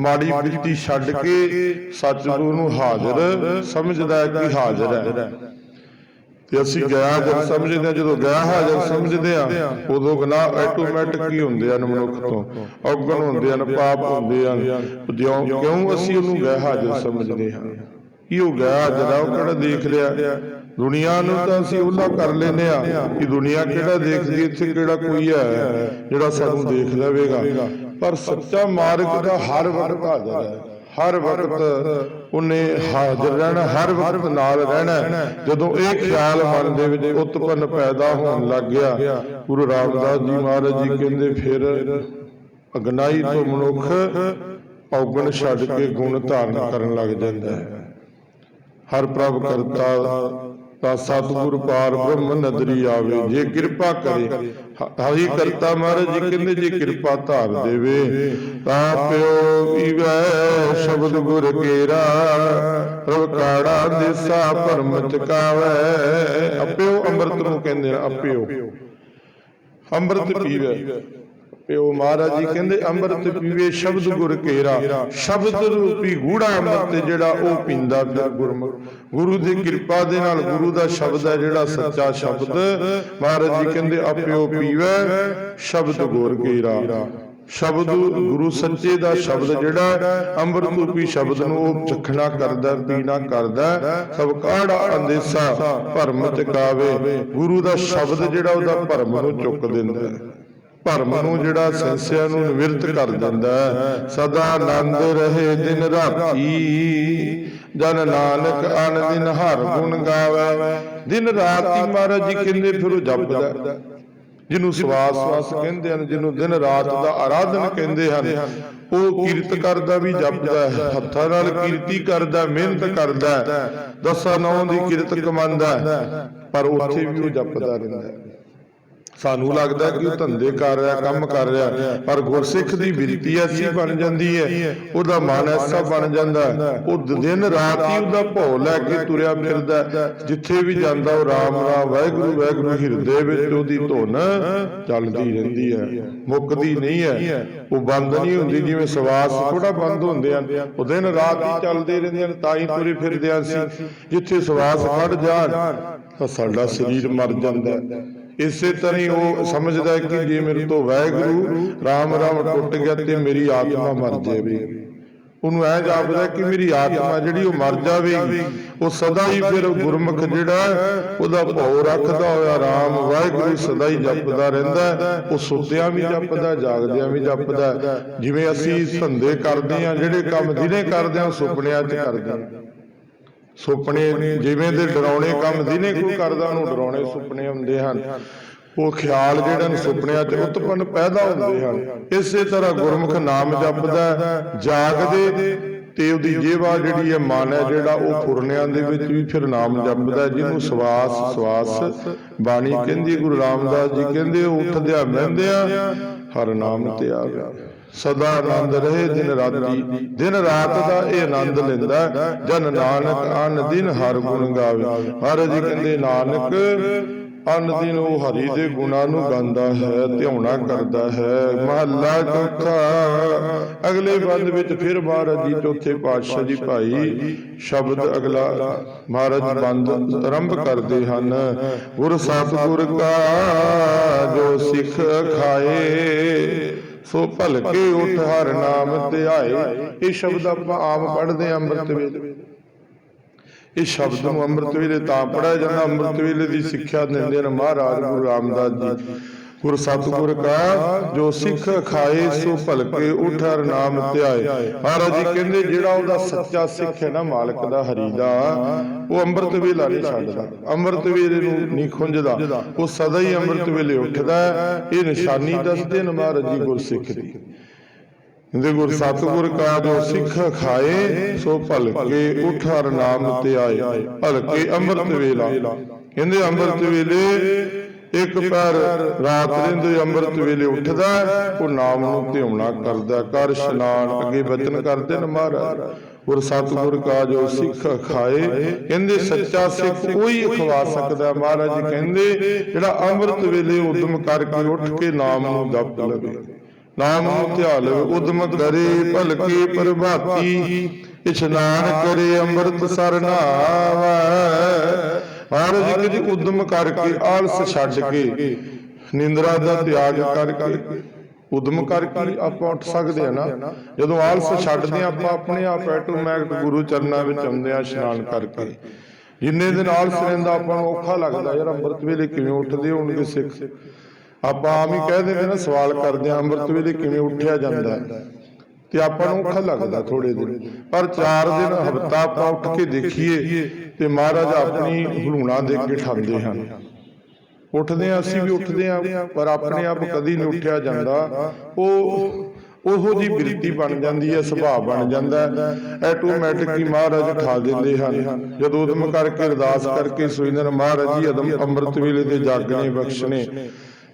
ਮਾੜੀ ਬਿਰਤੀ ਛੱਡ ਕੇ ਸਤਿਗੁਰੂ ਨੂੰ ਹਾਜ਼ਰ ਸਮਝਦਾ ਹੈ ਕਿ ਹਾਜ਼ਰ ਹੈ। ਤੇ ਅਸੀਂ ਗਿਆ ਜਦ ਸਮਝਦੇ ਹਾਂ ਜਦੋਂ ਗਿਆ ਹਾਜ਼ਰ ਸਮਝਦੇ ਆ ਉਦੋਂ ਗੁਨਾਹ ਆਟੋਮੈਟਿਕ ਹੀ ਹੁੰਦੇ ਹਨ ਮਨੁੱਖ ਤੋਂ? ਔਗਣ ਹੁੰਦੇ ਹਨ ਪਾਪ ਹੁੰਦੇ ਹਨ। ਜਿਉਂ ਕਿਉਂ ਅਸੀਂ ਉਹਨੂੰ ਗਿਆ ਹਾਜ਼ਰ ਸਮਝਦੇ ਹਾਂ? ਕੀ ਹੋ ਗਿਆ ਜਰਾ ਉਹ ਕਿਹੜਾ ਦੇਖ ਰਿਹਾ? ਦੁਨੀਆ ਨੂੰ ਤਾਂ ਅਸੀਂ ਉਹਲਾ ਕਰ ਲੈਨੇ ਆ ਕਿ ਦੁਨੀਆ ਕਿਹੜਾ ਦੇਖਦੀ ਇੱਥੇ ਕਿਹੜਾ ਕੋਈ ਹੈ ਜਿਹੜਾ ਸਾਨੂੰ ਦੇਖ ਲਵੇਗਾ। ਪਰ ਸੱਚਾ ਮਾਰਗ ਦਾ ਹਰ ਵਕਤ ਹਾਜ਼ਰ ਹੈ। ਹਰ ਵਕਤ ਉਹਨੇ ਹਾਜ਼ਰ ਰਹਿਣਾ ਹਰ ਵਕਤ ਨਾਲ ਰਹਿਣਾ। ਜਦੋਂ ਇਹ ਖਿਆਲ ਮਨ ਦੇ ਵਿੱਚ ਉਤਪੰਨ ਪੈਦਾ ਹੋਣ ਲੱਗ ਗਿਆ ਗੁਰੂ ਰਾਮਦਾਸ ਜੀ ਮਹਾਰਾਜ ਜੀ ਕਹਿੰਦੇ ਫਿਰ ਅਗਨਾਈ ਤੋਂ ਮਨੁੱਖ ਔਗਣ ਛੱਡ ਕੇ ਗੁਣ ਧਾਰਨ ਕਰਨ ਲੱਗ ਜਾਂਦਾ ਹੈ। ਹਰ ਪ੍ਰਭ ਕਰਤਾ ਤਾਂ ਸਤਿਗੁਰ ਪਾਰ ਬ੍ਰਹਮ ਨਦਰੀ ਆਵੇ, ਜੇ ਕਿਰਪਾ ਕਰੇ। ਹਰੀ ਕਰਤਾ ਮਹਾਰਾਜ ਜੀ, ਕਹਿੰਦੇ ਜੇ ਕਿਰਪਾ ਧਾਰ ਦੇਵੇ, ਤਾਂ ਪਿਓ ਈਵੈ ਸ਼ਬਦ ਗੁਰ ਕੇਰਾ, ਪ੍ਰਭ ਕਾੜਾ ਦੇਸਾ ਭਰਮ ਚਕਾਵੇ ਅਪਿਓ ਅੰਮ੍ਰਿਤ ਨੂੰ ਕਹਿੰਦੇ ਨੇ ਅਪਿਓ ਅੰਮ੍ਰਿਤ ਪੀਵੇ। ਪਿਓ ਮਹਾਰਾਜ ਜੀ ਕਹਿੰਦੇ ਅੰਮ੍ਰਿਤ ਪੀਵੇ ਸ਼ਬਦ ਗੁਰ ਕੇਰਾ। ਸ਼ਬਦ ਰੂਪੀ ਗੂੜਾ ਅੰਮ੍ਰਿਤ ਜਿਹੜਾ ਉਹ ਪੀਂਦਾ ਫਿਰ ਗੁਰਮੁਖ। ਗੁਰੂ ਦੀ ਕਿਰਪਾ ਦੇ ਨਾਲ ਗੁਰੂ ਦਾ ਸ਼ਬਦ ਹੈ ਜਿਹੜਾ ਸੱਚਾ ਸ਼ਬਦ। ਮਹਾਰਾਜ ਜੀ ਕਹਿੰਦੇ ਆਪਿਓ ਪੀਵੇ ਸ਼ਬਦ ਗੁਰ ਕੇਰਾ। ਸ਼ਬਦ ਗੁਰੂ ਸੱਚੇ ਦਾ ਸ਼ਬਦ ਜਿਹੜਾ ਅੰਮ੍ਰਿਤ ਰੂਪੀ ਸ਼ਬਦ ਨੂੰ ਉਹ ਚਖਣਾ ਕਰਦਾ ਪੀਣਾ ਕਰਦਾ ਸਭ ਕਾੜਾ ਅੰਦੇਸਾ ਭਰਮ ਚਕਾਵੇ ਗੁਰੂ ਦਾ ਸ਼ਬਦ ਜਿਹੜਾ ਉਹਦਾ ਭਰਮ ਨੂੰ ਚੁੱਕ ਦਿੰਦਾ ਭਰਮ ਨੂੰ ਜਿਹੜਾ ਸੰਸਿਆ ਨੂੰ ਨਿਵਰਤ ਕਰ ਦਿੰਦਾ ਸਦਾ ਆਨੰਦ ਰਹੇ ਦਿਨ ਰਾਤੀ। ਜਨ ਨਾਨਕ ਅਨ ਦਿਨ ਹਰ ਗੁਣ ਗਾਵੇ। ਦਿਨ ਰਾਤੀ ਮਹਾਰਾਜ ਜੀ ਕਹਿੰਦੇ ਫਿਰ ਉਹ ਜਪਦਾ ਜਿਹਨੂੰ ਸਵਾਸ ਸਵਾਸ ਕਹਿੰਦੇ ਹਨ ਜਿਹਨੂੰ ਦਿਨ ਰਾਤ ਦਾ ਆਰਾਧਨ ਕਹਿੰਦੇ ਹਨ ਉਹ ਕੀਰਤ ਕਰਦਾ ਵੀ ਜਪਦਾ ਹੈ। ਹੱਥਾਂ ਨਾਲ ਕੀਰਤੀ ਕਰਦਾ ਮਿਹਨਤ ਕਰਦਾ ਦਸਾਂ ਨੌਂ ਦੀ ਕਿਰਤ ਕਮਾਉਂਦਾ ਹੈ, ਪਰ ਉੱਥੇ ਵੀ ਉਹ ਜਪਦਾ ਰਹਿੰਦਾ ਸਾਨੂੰ ਲੱਗਦਾ ਕਿ ਉਹ ਧੰਦੇ ਕਰ ਰਿਹਾ, ਕੰਮ ਕਰ ਰਿਹਾ, ਪਰ ਗੁਰਸਿੱਖ ਦੀ ਬਿਰਤੀ ਐਸੀ ਬਣ ਜਾਂਦੀ ਹੈ, ਉਹਦਾ ਮਨ ਐਸਾ ਬਣ ਜਾਂਦਾ, ਉਹ ਦਿਨ ਰਾਤ ਹੀ ਉਹਦਾ ਭੌ ਲੈ ਕੇ ਤੁਰਿਆ ਫਿਰਦਾ ਜਿੱਥੇ ਵੀ ਜਾਂਦਾ ਉਹ ਰਾਮ ਰਾਮ, ਵਾਹਿਗੁਰੂ ਵਾਹਿਗੁਰੂ, ਹਿਰਦੇ ਵਿੱਚ ਉਹਦੀ ਧੁਨ ਚੱਲਦੀ ਰਹਿੰਦੀ ਹੈ, ਮੁੱਕਦੀ ਨਹੀਂ ਹੈ, ਉਹ ਬੰਦ ਨਹੀਂ ਹੁੰਦੀ, ਜਿਵੇਂ ਸਵਾਸ ਥੋੜਾ ਬੰਦ ਹੁੰਦੇ ਹਨ, ਉਹ ਦਿਨ ਰਾਤ ਹੀ ਚੱਲਦੇ ਰਹਿੰਦੇ ਹਨ, ਤਾਂ ਹੀ ਤੁਰੇ ਫਿਰਦੇ ਆ ਅਸੀਂ, ਜਿੱਥੇ ਸਵਾਸ ਫੜ ਜਾਣ, ਤਾਂ ਸਾਡਾ ਸਰੀਰ ਮਰ ਜਾਂਦਾ ਹੈ। ਇਸੇ ਤਰ੍ਹਾਂ ਹੀ ਉਹ ਸਮਝਦਾ ਹੈ ਕਿ ਜੇ ਮੇਰੇ ਤੋਂ ਵਾਹਿਗੁਰੂ ਰਾਮ ਰਾਮ ਟੁੱਟ ਗਿਆ ਤੇ ਮੇਰੀ ਆਤਮਾ ਮਰ ਜਾਵੇ ਉਹਨੂੰ ਐ ਜਾਪਦਾ ਕਿ ਮੇਰੀ ਆਤਮਾ ਜਿਹੜੀ ਉਹ ਮਰ ਜਾਵੇਗੀ ਉਹ ਸਦਾ ਹੀ ਫਿਰ ਗੁਰਮੁਖ ਜਿਹੜਾ ਉਹਦਾ ਭਉ ਰੱਖਦਾ ਹੋਇਆ ਰਾਮ ਵਾਹਿਗੁਰੂ ਸਦਾ ਹੀ ਜਪਦਾ ਰਹਿੰਦਾ। ਉਹ ਸੁੱਤਿਆਂ ਵੀ ਜਪਦਾ ਜਾਗਦਿਆਂ ਵੀ ਜਪਦਾ। ਜਿਵੇਂ ਅਸੀਂ ਧੰਦੇ ਕਰਦੇ ਹਾਂ ਜਿਹੜੇ ਕੰਮ ਦਿਨੇ ਕਰਦੇ ਉਹ ਸੁਪਨਿਆਂ 'ਚ ਕਰਦੇ ਹਾਂ ਸੁਪਨੇ ਜਿਵੇਂ ਦੇ ਡਰਾਉਣੇ ਕੰਮ ਦਿਨੇ ਕੋਈ ਕਰਦਾ ਉਹਨੂੰ ਡਰਾਉਣੇ ਸੁਪਨੇ ਹੁੰਦੇ ਹਨ। ਉਹ ਖਿਆਲ ਜਿਹੜੇ ਸੁਪਨਿਆਂ 'ਚ ਉਤਪੰਨ ਪੈਦਾ ਹੁੰਦੇ ਹਨ। ਇਸੇ ਤਰ੍ਹਾਂ ਗੁਰਮੁਖ ਨਾਮ ਜਪਦਾ ਜਾਗਦੇ ਤੇ ਉਹਦੀ ਜੀਵਾ ਜਿਹੜੀ ਹੈ ਮਨ ਹੈ ਜਿਹੜਾ ਉਹ ਫੁਰਨਿਆਂ ਦੇ ਵਿੱਚ ਵੀ ਫਿਰ ਨਾਮ ਜਪਦਾ ਜਿਹਨੂੰ ਸਵਾਸ ਸਵਾਸ ਬਾਣੀ ਕਹਿੰਦੀ ਗੁਰੂ ਰਾਮਦਾਸ ਜੀ ਕਹਿੰਦੇ ਉੱਠਦਿਆਂ ਬਹਿੰਦਿਆਂ ਹਰ ਨਾਮ ਤੇ ਆ ਗਿਆ। ਸਦਾ ਆਨੰਦ ਰਹੇ ਦਿਨ ਰਾਤੀ ਦਿਨ ਰਾਤ ਦਾ ਇਹ ਆਨੰਦ ਲੈਂਦਾ ਜਨ ਨਾਨਕ ਅਨ ਦਿਨ ਹਰ ਗੁਣ ਗਾਵੇ। ਹਰ ਜੀ ਕਹਿੰਦੇ ਨਾਨਕ, ਅਨ ਦਿਨ ਉਹ ਹਰੀ ਦੇ ਗੁਣਾਂ ਨੂੰ ਗਾਉਂਦਾ ਹੈ, ਧਿਆਉਣਾ ਕਰਦਾ ਹੈ। ਮਹੱਲਾ ਚੌਥਾ, ਅਗਲੇ ਬੰਦ ਵਿੱਚ ਫਿਰ ਮਹਾਰਾਜ ਜੀ ਚੌਥੇ ਪਾਤਸ਼ਾਹ ਜੀ ਭਾਈ ਸ਼ਬਦ ਅਗਲਾ ਮਹਾਰਾਜ ਬੰਦ ਆਰੰਭ ਕਰਦੇ ਹਨ। ਗੁਰ ਸਤਿਗੁਰ ਕਾ ਜੋ ਸਿੱਖ ਖਾਏ ਸੋ ਭਲਕੇ ਉਠ ਹਰ ਨਾਮ ਧਿਆਏ। ਇਹ ਸ਼ਬਦ ਆਪਾਂ ਆਮ ਪੜ੍ਹਦੇ ਹਾਂ ਅੰਮ੍ਰਿਤ ਵੇਲੇ। ਇਹ ਸ਼ਬਦ ਨੂੰ ਅੰਮ੍ਰਿਤ ਵੇਲੇ ਤਾਂ ਪੜਿਆ ਜਾਂਦਾ। ਅੰਮ੍ਰਿਤ ਵੇਲੇ ਦੀ ਸਿੱਖਿਆ ਦਿੰਦੇ ਨੇ ਮਹਾਰਾਜ ਗੁਰੂ ਰਾਮਦਾਸ ਜੀ। ਗੁਰ ਸਤਿਗੁਰ ਕਾ, ਜੋ ਸਿੱਖ ਖਾਏ, ਸੋ ਭਲਕੇ ਉਠ ਨਾਮ ਧਿਆਏ। ਮਹਾਰਾਜ ਜੀ ਕਹਿੰਦੇ, ਜਿਹੜਾ ਉਹਦਾ ਸੱਚਾ ਸਿੱਖ ਹੈ ਨਾ, ਮਾਲਕ ਦਾ, ਹਰੀ ਦਾ, ਉਹ ਅੰਮ੍ਰਿਤ ਵੇਲਾ ਨਹੀਂ ਛੱਡਦਾ। ਅੰਮ੍ਰਿਤ ਵੇਲੇ ਨੂੰ ਨਹੀਂ ਖੁੰਝਦਾ। ਉਹ ਸਦਾ ਹੀ ਅੰਮ੍ਰਿਤ ਵੇਲੇ ਉੱਠਦਾ ਇਹ ਨਿਸ਼ਾਨੀ ਦੱਸਦੇ ਨੇ ਮਹਾਰਾਜ ਜੀ ਗੁਰਸਿੱਖ ਦੀ। ਕਹਿੰਦੇ, ਗੁਰ ਸਤਿਗੁਰ ਕਾ, ਜੋ ਸਿੱਖ ਖਾਏ, ਸੋ ਭਲਕੇ ਉਠ ਹਰ ਨਾਮ ਤੇ ਆਏ ਭਲਕੇ ਅੰਮ੍ਰਿਤ ਵੇਲਾ। ਕਹਿੰਦੇ, ਅੰਮ੍ਰਿਤ ਵੇਲੇ ਇੱਕ ਪੈਰ ਰਾਤ ਰਹਿੰਦੇ ਅੰਮ੍ਰਿਤ ਵੇਲੇ ਉੱਠਦਾ ਉਹ ਨਾਮ ਨੂੰ ਧਿਆਉਣਾ ਕਰਦਾ ਕਰ ਇਸ਼ਨਾਨ ਅੱਗੇ ਬਚਨ ਕਰਦੇ ਨੇ ਮਹਾਰਾਜ। ਗੁਰ ਸਤਿਗੁਰ ਕਾ ਜੋ ਸਿੱਖ ਖਾਏ ਕਹਿੰਦੇ ਸੱਚਾ ਸਿੱਖ ਕੋਈ ਖਵਾ ਸਕਦਾ। ਮਹਾਰਾਜ ਜੀ ਕਹਿੰਦੇ ਜਿਹੜਾ ਅੰਮ੍ਰਿਤ ਵੇਲੇ ਉਦਮ ਕਰਕੇ ਉੱਠ ਕੇ ਨਾਮ ਨੂੰ ਜਪ ਲਵੇ। ਨਾਮ ਨੂੰ ਧਿਆ ਲਵੇ। ਉਦਮ ਕਰੇ ਭਲਕੇ ਪ੍ਰਭਾਤੀ। ਇਸ਼ਨਾਨ ਕਰੇ ਅੰਮ੍ਰਿਤ ਸਰਨਾਵੈ ਮਹਾਰਾਜ ਜੀ ਕਹਿੰਦੇ ਉਦਮ ਕਰਕੇ ਆਲਸ ਛੱਡ ਕੇ ਨਿੰਦਰਾ ਦਾ ਤਿਆਗ ਕਰਕੇ ਉਦਮ ਕਰਕੇ ਆਪਾਂ ਉੱਠ ਸਕਦੇ ਆ ਨਾ। ਜਦੋਂ ਆਲਸ ਛੱਡਦੇ ਆਪਾਂ ਆਪਣੇ ਆਪ ਆਟੋਮੈਟਿਕ ਗੁਰੂ ਚਰਨਾਂ ਵਿੱਚ ਆਉਂਦੇ ਆ ਇਸ਼ਨਾਨ ਕਰਕੇ। ਜਿੰਨੇ ਦਿਨ ਆਲਸ ਰਹਿੰਦਾ ਆਪਾਂ ਨੂੰ ਔਖਾ ਲੱਗਦਾ ਯਾਰ ਅੰਮ੍ਰਿਤ ਵੇਲੇ ਕਿਵੇਂ ਉੱਠਦੇ ਹੋਣਗੇ ਸਿੱਖ? ਆਪਾਂ ਆਮ ਹੀ ਕਹਿ ਦਿੰਦੇ ਨਾ ਸਵਾਲ ਕਰਦੇ ਆ ਅੰਮ੍ਰਿਤ ਵੇਲੇ ਕਿਵੇਂ ਉੱਠਿਆ ਜਾਂਦਾ। ਤੇ ਆਪਾਂ ਨੂੰ ਔਖਾ ਲੱਗਦਾ ਥੋੜੇ ਦਿਨ। ਪਰ 4 ਦਿਨ ਹਫਤਾ ਆਪਾਂ ਉੱਠ ਕੇ ਦੇਖੀਏ ਤੇ ਮਹਾਰਾਜ ਆਪਣੀ ਹਲੂਣਾ ਦੇ ਕੇ ਠਾਂਦੇ ਹਨ। ਉੱਠਦੇ ਆ ਅਸੀਂ ਵੀ ਉੱਠਦੇ ਆ ਪਰ ਆਪਣੇ ਆਪ ਕਦੀ ਨਹੀਂ ਉੱਠਿਆ ਜਾਂਦਾ। ਉਹ ਉਹੋ ਜੀ ਬਿਰਤੀ ਬਣ ਜਾਂਦੀ ਹੈ ਸੁਭਾਅ ਬਣ ਜਾਂਦਾ ਹੈ। ਆਟੋਮੈਟਿਕ ਹੀ। ਮਹਾਰਾਜ ਠਾ ਦਿੰਦੇ ਹਨ। ਜਦੋਂ ਉਦਮ ਕਰਕੇ ਅਰਦਾਸ ਕਰਕੇ ਸੋਚਦੇ ਨੇ ਮਹਾਰਾਜ ਜੀ ਅਦਮ ਅੰਮ੍ਰਿਤ ਵੇਲੇ ਦੇ ਜਾਗਣੇ ਬਖਸ਼ਣੇ।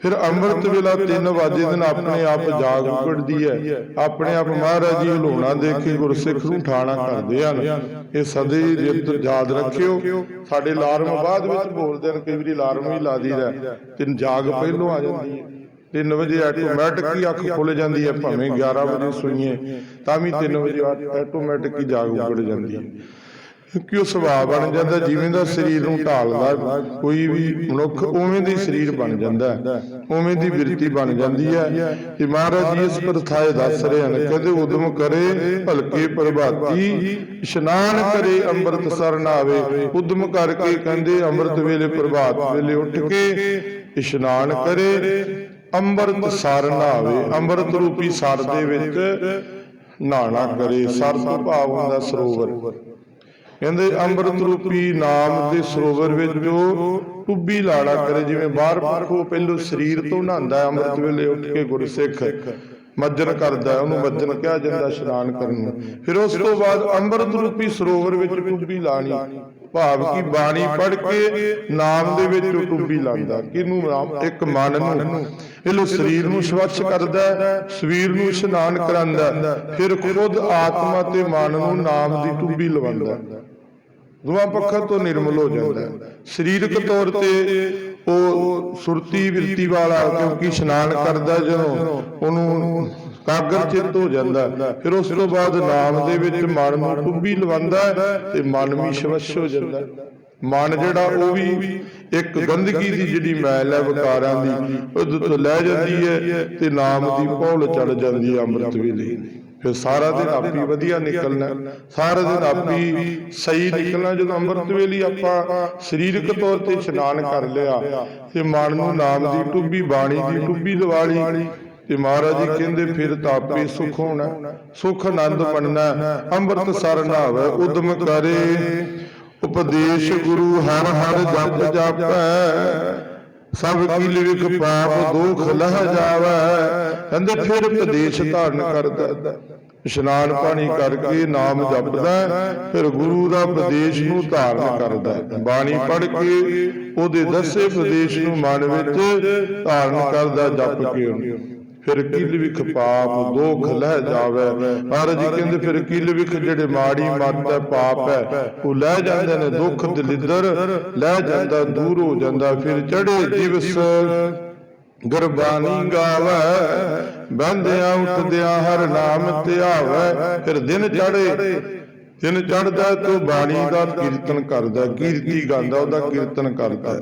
ਫਿਰ ਅੰਮ੍ਰਿਤ ਵੇਲਾ 3 ਵਜੇ ਦਿਨ ਆਪਣੇ ਆਪ ਜਾਗ ਉਗੜਦੀ ਹੈ। ਆਪਣੇ ਆਪ ਮਹਾਰਾਜ ਜੀ ਹਲੋਣਾ ਦੇ ਗੁਰਸਿੱਖ ਨੂੰ ਠਾਣਾ ਕਰਦੇ ਹਨ। ਇਹ ਸਦੇ ਹੀ ਰਿਤ ਯਾਦ ਰੱਖਿਓ। ਸਾਡੇ ਅਲਾਰਮ ਬਾਅਦ ਵਿੱਚ ਬੋਲਦੇ ਨੇ ਕਈ ਵਾਰੀ ਅਲਾਰਮ ਹੀ ਲਾ ਦਈਦਾ ਤੇ ਜਾਗ ਪਹਿਲੋਂ ਆ ਜਾਂਦੀ ਹੈ। 3 ਵਜੇ ਆਟੋਮੈਟਿਕ ਹੀ ਅੱਖ ਖੁੱਲ ਜਾਂਦੀ ਹੈ, ਭਾਵੇਂ 11 ਵਜੇ ਸੋਈਏ, ਤਾਂ ਵੀ 3 ਵਜੇ ਆਟੋਮੈਟਿਕ ਹੀ ਜਾਗ ਉਗੜ ਜਾਂਦੀ ਹੈ। ਕਿਉਂਕਿ ਉਹ ਸੁਭਾਅ ਬਣ ਜਾਂਦਾ, ਜਿਵੇਂ ਦਾ ਸਰੀਰ ਨੂੰ ਢਾਲਦਾ, ਕੋਈ ਵੀ ਮਨੁੱਖ ਉਵੇਂ ਦੀ ਸਰੀਰ ਬਣ ਜਾਂਦਾ, ਉਵੇਂ ਦੀ ਬਿਰਤੀ ਬਣ ਜਾਂਦੀ ਹੈ। ਤੇ ਮਹਾਰਾਜ ਜੀ ਇਸ ਪ੍ਰਥਾਏ ਦੱਸ ਰਹੇ ਹਨ, ਕਹਿੰਦੇ ਉਦਮ ਕਰੇ, ਭਲਕੇ ਪ੍ਰਭਾਤੀ, ਇਸ਼ਨਾਨ ਕਰੇ, ਅੰਮ੍ਰਿਤ ਸਰਨ ਆਵੇ ਉਦਮ ਕਰਕੇ ਕਹਿੰਦੇ ਅੰਮ੍ਰਿਤ ਵੇਲੇ ਪ੍ਰਭਾਤ ਵੇਲੇ ਉੱਠ ਕੇ ਇਸ਼ਨਾਨ ਕਰੇ, ਅੰਮ੍ਰਿਤ ਸਰ ਆਵੇ ਅੰਮ੍ਰਿਤ ਰੂਪੀ ਸਰ ਦੇ ਵਿੱਚ ਨਹਾਣਾ ਕਰੇ, ਸਰ ਤੋਂ ਭਾਵ ਹੁੰਦਾ ਸਰੋਵਰ। ਕਹਿੰਦੇ ਅੰਮ੍ਰਿਤ ਰੂਪੀ ਨਾਮ ਦੇ ਸਰੋਵਰ ਵਿੱਚ ਉਹ ਟੁੱਬੀ ਲਾੜਾ ਕਰੇ ਜਿਵੇਂ ਬਾਹਰ ਪੱਖੋਂ ਪਹਿਲੋਂ ਸਰੀਰ ਤੋਂ ਨਹਾਉਂਦਾ ਹੈ ਅੰਮ੍ਰਿਤ ਵੇਲੇ ਉੱਠ ਕੇ ਗੁਰਸਿੱਖ ਮੱਜਨ ਕਰਦਾ ਉਹਨੂੰ ਮੱਜਨ ਕਿਹਾ ਜਾਂਦਾ ਇਸ਼ਨਾਨ ਕਰਨ ਨੂੰ। ਫਿਰ ਉਸ ਤੋਂ ਬਾਅਦ ਅੰਮ੍ਰਿਤ ਰੂਪੀ ਸਰੋਵਰ ਵਿੱਚ ਟੁੱਬੀ ਲਾਣੀ। ਭਾਵ ਕਿ ਬਾਣੀ ਪੜ੍ਹ ਕੇ ਨਾਮ ਦੇ ਵਿੱਚ ਟੁੱਬੀ ਲਾਉਂਦਾ ਕਿਨੂੰ ਨਾਮ? ਇੱਕ ਮਨ ਨੂੰ। ਇਹਲੋ ਸਰੀਰ ਨੂੰ ਸਵੱਛ ਕਰਦਾ ਸਰੀਰ ਨੂੰ ਇਸ਼ਨਾਨ ਕਰਾਂਦਾ ਫਿਰ ਖੁਦ ਆਤਮਾ ਤੇ ਮਨ ਨੂੰ ਨਾਮ ਦੀ ਟੁੱਬੀ ਲਵਾਉਂਦਾ ਹੈ। ਦੋਵਾਂ ਪੱਖਾਂ ਤੋਂ ਨਿਰਮਲ ਹੋ ਜਾਂਦਾ। ਸਰੀਰਕ ਤੌਰ ਤੇ ਉਹ ਸੁਰਤੀ ਬਿਰਤੀ ਵਾਲਾ ਕਿਉਂਕਿ ਇਸ਼ਨਾਨ ਕਰਦਾ ਜਦੋਂ ਉਹਨੂੰ ਕਾਗਰ ਚਿੱਤ ਹੋ ਜਾਂਦਾ। ਫਿਰ ਉਸ ਤੋਂ ਬਾਅਦ ਨਾਮ ਦੇ ਵਿੱਚ ਮਨ ਨੂੰ ਟੁੱਬੀ ਲਵਾਉਂਦਾ ਹੈ ਤੇ ਮਨ ਵੀ ਸ਼ਵਸ਼ ਹੋ ਜਾਂਦਾ। ਮਨ ਜਿਹੜਾ ਉਹ ਵੀ ਇੱਕ ਗੰਦਗੀ ਦੀ ਜਿਹੜੀ ਮੈਲ ਹੈ ਵਿਕਾਰਾਂ ਦੀ ਉਹਦੇ ਤੋਂ ਲੈ ਜਾਂਦੀ ਹੈ ਤੇ ਨਾਮ ਦੀ ਪੌਲ ਚੜ ਜਾਂਦੀ ਹੈ ਅੰਮ੍ਰਿਤ ਵੇਲੇ। ਫਿਰ ਸਾਰਾ ਦਿਨ ਆਪੀ ਵਧੀਆ ਨਿਕਲਣਾ ਸਾਰਾ ਦਿਨ ਆਪੀ ਸਹੀ ਨਿਕਲਣਾ ਜਦੋਂ ਅੰਮ੍ਰਿਤ ਵੇਲੇ ਆਪਾਂ ਸਰੀਰਕ ਤੌਰ ਤੇ ਇਸ਼ਨਾਨ ਕਰ ਲਿਆ ਤੇ ਮਨ ਨੂੰ ਨਾਮ ਦੀ ਟੁੱਬੀ ਬਾਣੀ ਦੀ ਟੁੱਬੀ ਲਵਾ ਲਈ ਤੇ ਮਹਾਰਾਜ ਜੀ ਕਹਿੰਦੇ ਫਿਰ ਤਾਂ ਸੁਖ ਹੋਣਾ ਸੁਖ ਆਨੰਦ ਬਣਨਾ ਅੰਮ੍ਰਿਤ ਸਰ ਨਾਵੇ ਉਦਮ ਕਰੇ। ਉਪਦੇਸ਼ ਗੁਰੂ ਹਰ ਹਰ ਜਪ ਜਾਪੈ। ਸਭ ਕੀ ਲਿਖ ਪਾਪ, ਦੁਖ ਲਹ ਜਾਵੇ। ਕਹਿੰਦੇ ਫਿਰ ਉਪਦੇਸ਼ ਧਾਰਨ ਕਰਦਾ ਇਸ਼ਨਾਨ ਪਾਣੀ ਕਰਕੇ ਨਾਮ ਜਪਦਾ ਫਿਰ ਗੁਰੂ ਦਾ ਉਪਦੇਸ਼ ਨੂੰ ਧਾਰਨ ਕਰਦਾ ਬਾਣੀ ਪੜ੍ਹ ਕੇ ਉਹਦੇ ਦੱਸੇ ਉਪਦੇਸ਼ ਨੂੰ ਮਨ ਵਿੱਚ ਧਾਰਨ ਕਰਦਾ ਜਪ ਕੇ। ਫਿਰ ਕਿਲ ਵਿਖ ਪਾਪ ਦੁਖ ਲਹਿ ਜਾਵੇ। ਮਹਾਰਾਜ ਜੀ ਕਹਿੰਦੇ ਫਿਰ ਕਿਲ ਵਿਖ ਜਿਹੜੇ ਮਾੜੀ ਮੱਤ ਹੈ ਪਾਪ ਹੈ। ਉਹ ਲੈ ਜਾਂਦੇ ਨੇ ਦੁੱਖ ਦਲਿੱਦਰ ਲੈ ਜਾਂਦਾ ਦੂਰ ਹੋ ਜਾਂਦਾ ਫਿਰ ਚੜੇ ਦਿਵਸ ਗੁਰਬਾਣੀ ਗਾਵੇ। ਬੰਦਿਆਂ ਉੱਠਦਿਆਂ ਹਰ ਨਾਮ ਧਿਆਵੇ ਫਿਰ ਦਿਨ ਚੜੇ ਦਿਨ ਚੜਦਾ ਤੂੰ ਬਾਣੀ ਦਾ ਕੀਰਤਨ ਕਰਦਾ। ਕੀਰਤੀ ਗਾਉਂਦਾ ਉਹਦਾ ਕੀਰਤਨ ਕਰਦਾ।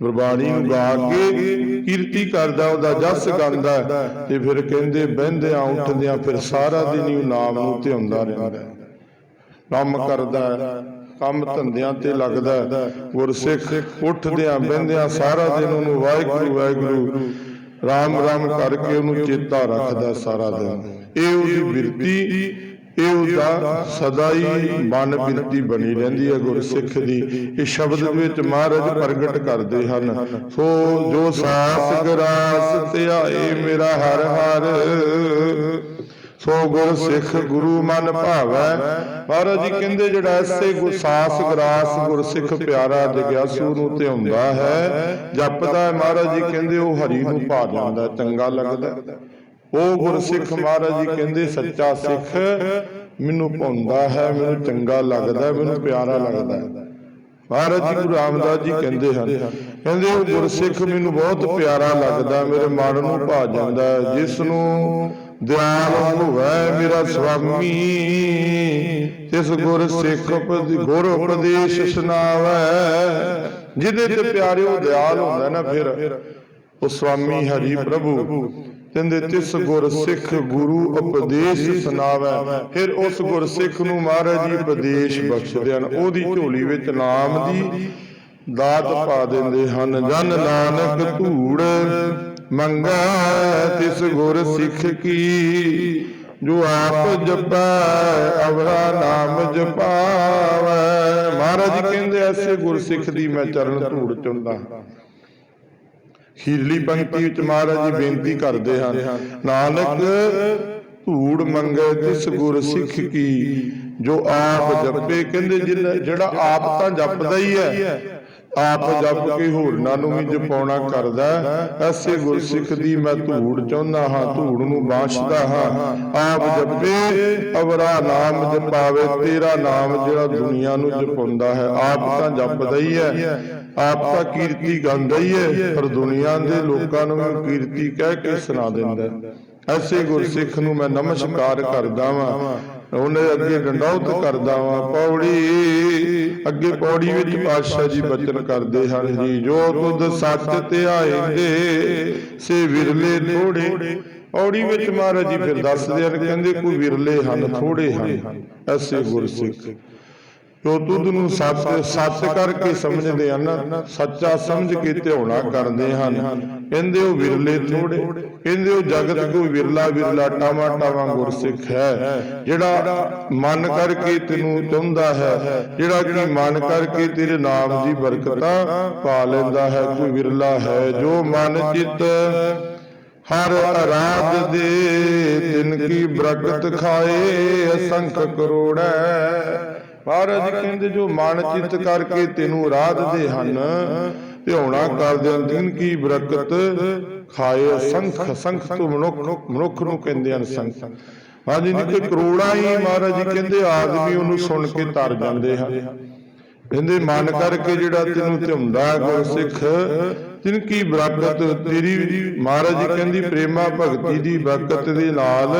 ਗੁਰਬਾਣੀ ਨੂੰ ਗਾ ਕੇ ਕੀਰਤੀ ਕਰਦਾ, ਉਹਦਾ ਜਸ ਗਾਉਂਦਾ ਤੇ ਫਿਰ ਕਹਿੰਦੇ ਬਹਿੰਦਿਆਂ ਉੱਠਦਿਆਂ ਫਿਰ ਸਾਰਾ ਦਿਨ ਹੀ ਨਾਮ ਨੂੰ ਧਿਆਉਂਦਾ ਰਹਿੰਦਾ ਕੰਮ ਕਰਦਾ ਕੰਮ ਧੰਦਿਆਂ ਤੇ ਲੱਗਦਾ ਹੈ। ਗੁਰਸਿੱਖ ਉੱਠਦਿਆਂ ਬਹਿੰਦਿਆਂ ਸਾਰਾ ਦਿਨ ਉਹਨੂੰ ਵਾਹਿਗੁਰੂ ਵਾਹਿਗੁਰੂ ਰਾਮ ਰਾਮ ਕਰਕੇ ਉਹਨੂੰ ਚੇਤਾ ਰੱਖਦਾ ਸਾਰਾ ਦਿਨ ਇਹ ਉਹਦੀ ਬਿਰਤੀ ਇਹ ਉਹਦਾ ਸਦਾ ਹੀ ਮਨ ਬਿਰਤੀ ਬਣੀ ਰਹਿੰਦੀ ਹੈ ਗੁਰਸਿੱਖ ਦੀ। ਇਹ ਸ਼ਬਦ ਵਿੱਚ ਮਹਾਰਾਜ ਪ੍ਰਗਟ ਕਰਦੇ ਹਨ। ਸੋ ਜੋ ਸਾਸ ਗਰਾਸ ਧਿਆਏ ਮੇਰਾ ਹਰ ਹਰ। ਸੋ ਗੁਰ ਸਿੱਖ ਗੁਰੂ ਮਨ ਭਾਵੈ। ਮਹਾਰਾਜ ਜੀ ਕਹਿੰਦੇ ਜਿਹੜਾ ਐਸੇ ਗੁਸਾਸ ਗਰਾਸ ਗੁਰ ਸਿੱਖ ਪਿਆਰਾ ਜਗਿਆਸੂ ਨੂੰ ਧਿਆਉਂਦਾ ਹੈ। ਜਪਦਾ ਹੈ ਮਹਾਰਾਜ ਜੀ ਕਹਿੰਦੇ ਉਹ ਹਰੀ ਨੂੰ ਭਾ ਜਾਂਦਾ ਚੰਗਾ ਲੱਗਦਾ। ਉਹ ਗੁਰ ਸਿੱਖ ਮਹਾਰਾਜ ਜੀ ਕਹਿੰਦੇ ਸੱਚਾ ਸਿੱਖ ਮੈਨੂੰ ਭਾਉਂਦਾ ਹੈ ਮੈਨੂੰ ਚੰਗਾ ਲੱਗਦਾ ਹੈ, ਮੈਨੂੰ ਪਿਆਰਾ ਲੱਗਦਾ ਹੈ। ਮਹਾਰਾਜ ਜੀ ਗੁਰੂ ਰਾਮਦਾਸ ਜੀ ਕਹਿੰਦੇ ਹਨ ਕਹਿੰਦੇ ਉਹ ਗੁਰਸਿੱਖ ਮੈਨੂੰ ਬਹੁਤ ਪਿਆਰਾ ਲੱਗਦਾ ਮੇਰੇ ਮਨ ਨੂੰ ਭਾ ਜਾਂਦਾ ਜਿਸ ਨੂੰ ਦਿਆਲ ਹੋਵੇ ਮੇਰਾ ਸੁਆਮੀ ਤਿਸ ਗੁਰ ਸਿੱਖ ਗੁਰ ਉਪਦੇਸ਼ ਸੁਣਾਵੇ ਜਿਹਦੇ ਤੇ ਪਿਆਰੇ ਉਹ ਦਿਆਲ ਹੁੰਦਾ ਨਾ ਫਿਰ ਉਹ ਸੁਆਮੀ ਹਰੀ ਪ੍ਰਭੂ। ਕਹਿੰਦੇ ਤਿਸ ਗੁਰ ਸਿੱਖ ਗੁਰੂ ਉਪਦੇਸ਼ ਸੁਣਾਵੇ। ਫਿਰ ਉਸ ਗੁਰ ਸਿੱਖ ਨੂੰ ਮਹਾਰਾਜ ਜੀ ਉਪਦੇਸ਼ ਬਖਸ਼ਦੇ ਹਨ। ਉਹਦੀ ਝੋਲੀ ਵਿੱਚ ਨਾਮ ਦੀ ਦਾਤ ਪਾ ਦਿੰਦੇ ਹਨ। ਜਨ ਨਾਨਕ ਧੂੜ ਮੰਗਾ ਤਿਸ ਗੁਰ ਸਿੱਖ ਕੀ ਜੋ ਆਪ ਜਪੈ ਅਵਰਾ ਨਾਮ ਜਪਾਵੇ। ਮਹਾਰਾਜ ਕਹਿੰਦੇ ਐਸੇ ਗੁਰ ਸਿੱਖ ਦੀ ਮੈਂ ਚਰਨ ਧੂੜ ਚੁੰਦਾ ਹੀਰਲੀ ਪੰਕਤੀ ਵਿੱਚ ਮਹਾਰਾਜ ਜੀ ਬੇਨਤੀ ਕਰਦੇ ਹਨ। ਨਾਨਕ, ਧੂੜ ਮੰਗੇ ਤਿਸ ਗੁਰ ਸਿੱਖ ਕੀ, ਜੋ ਆਪ ਜਪੇ, ਕਹਿੰਦੇ ਜਿਨ- ਜਿਹੜਾ ਆਪ ਤਾਂ ਜਪਦਾ ਹੀ ਹੈ ਆਪ ਜਪ ਕੇ ਹੋਰਨਾਂ ਨੂੰ ਵੀ ਜਪਾਉਣਾ ਕਰਦਾ। ਐਸੇ ਗੁਰਸਿੱਖ ਦੀ ਮੈਂ ਧੂੜ ਚਾਹੁੰਦਾ ਹਾਂ ਧੂੜ ਨੂੰ ਬਾਸ਼ਦਾ ਹਾਂ। ਆਪ ਜਪੇ ਅਵਰਾ ਨਾਮ ਜਪਾਵੇ ਤੇਰਾ ਨਾਮ ਜਿਹੜਾ ਦੁਨੀਆ ਨੂੰ ਜਪਾਉਂਦਾ ਹੈ ਆਪ ਤਾਂ ਜਪਦਾ ਹੀ ਹੈ। ਆਪ ਤਾਂ ਕੀਰਤੀ ਗਾਉਂਦਾ ਹੀ ਹੈ ਪਰ ਦੁਨੀਆ ਦੇ ਲੋਕਾਂ ਨੂੰ ਕੀਰਤੀ ਕਹਿ ਕੇ ਸੁਣਾ ਦਿੰਦਾ। ਐਸੇ ਗੁਰਸਿੱਖ ਨੂੰ ਮੈਂ ਨਮਸਕਾਰ ਕਰਦਾ ਵਾਂ। ਉਹਨੇ ਅੱਗੇ ਡੰਡੌਤ ਕਰਦਾ ਵਾਂ, ਪੌੜੀ। ਅੱਗੇ ਪੌੜੀ ਵਿੱਚ ਪਾਤਸ਼ਾਹ ਜੀ ਬਚਨ ਕਰਦੇ ਹਨ ਜੀ, ਜੋ ਤੁਧ ਸੱਚ ਧਿਆਏਂਗੇ ਸੇ ਵਿਰਲੇ ਥੋੜੇ। ਪੌੜੀ ਵਿੱਚ ਮਹਾਰਾਜ ਜੀ ਫਿਰ ਦੱਸਦੇ ਹਨ, ਕਹਿੰਦੇ, ਕੋਈ ਵਿਰਲੇ ਹਨ, ਥੋੜੇ ਹਨ, ਐਸੇ ਗੁਰਸਿੱਖ। ਜੋ ਤੁਧ ਨੂੰ ਸੱਚ ਸੱਚ ਕਰਕੇ ਸਮਝਦੇ ਹਨ, ਸੱਚਾ ਸਮਝ ਕੇ ਧਿਆਉਣਾ ਕਰਦੇ ਹਨ। ਕਹਿੰਦੇ ਉਹ ਵਿਰਲੇ ਥੋੜੇ, ਕਹਿੰਦੇ ਉਹ ਜਗਤ ਕੋਈ ਵਿਰਲਾ ਵਿਰਲਾ ਟਾਵਾ ਟਾਵਾ ਗੁਰਸਿੱਖ ਹੈ, ਜਿਹੜਾ ਮਨ ਕਰਕੇ ਤੈਨੂੰ ਚਾਹੁੰਦਾ ਹੈ, ਜਿਹੜਾ ਕਿ ਮਨ ਕਰਕੇ ਤੇਰੇ ਨਾਮ ਦੀ ਬਰਕਤਾਂ ਪਾ ਲੈਂਦਾ ਹੈ, ਕੋਈ ਵਿਰਲਾ ਹੈ, ਜੋ ਮਨ ਚਿੱਤ ਹਰ ਅਰਾਧ ਦੇ, ਤਿਨ ਕੀ ਬਰਕਤ ਖਾਏ, ਅਸੰਖ ਕਰੋੜੈ। ਮਹਾਰਾਜ ਕਹਿੰਦੇ ਜੋ ਮਨ ਚਿੱਤ ਕਰਕੇ ਤੈਨੂੰ ਰਾਧਦੇ ਹਨ। ਧਿਆਉਣਾ ਕਰਦੇ ਤਿਨ ਕੀ ਬਰਕਤ? ਖਾਏ ਅਸੰਖ ਅਸੰਖ ਤੋਂ ਮਨੁੱਖ ਮਨੁੱਖ ਨੂੰ ਕਹਿੰਦੇ ਹਨ ਸੰਖ। ਹਾਂਜੀ ਨਹੀਂ ਤੇ ਕਰੋੜਾਂ ਹੀ ਮਹਾਰਾਜ ਜੀ ਕਹਿੰਦੇ ਆਦਮੀ ਉਹਨੂੰ ਸੁਣ ਕੇ ਤਰ ਜਾਂਦੇ ਹਨ। ਕਹਿੰਦੇ ਮਨ ਕਰਕੇ ਜਿਹੜਾ ਤੈਨੂੰ ਧਿਆਉਂਦਾ ਗੁਰਸਿੱਖ ਤਿਨ ਕੀ ਬਰਕਤ? ਤੇਰੀ ਮਹਾਰਾਜ ਜੀ ਕਹਿੰਦੀ ਪ੍ਰੇਮਾ ਭਗਤੀ ਦੀ ਬਰਕਤ ਦੇ ਨਾਲ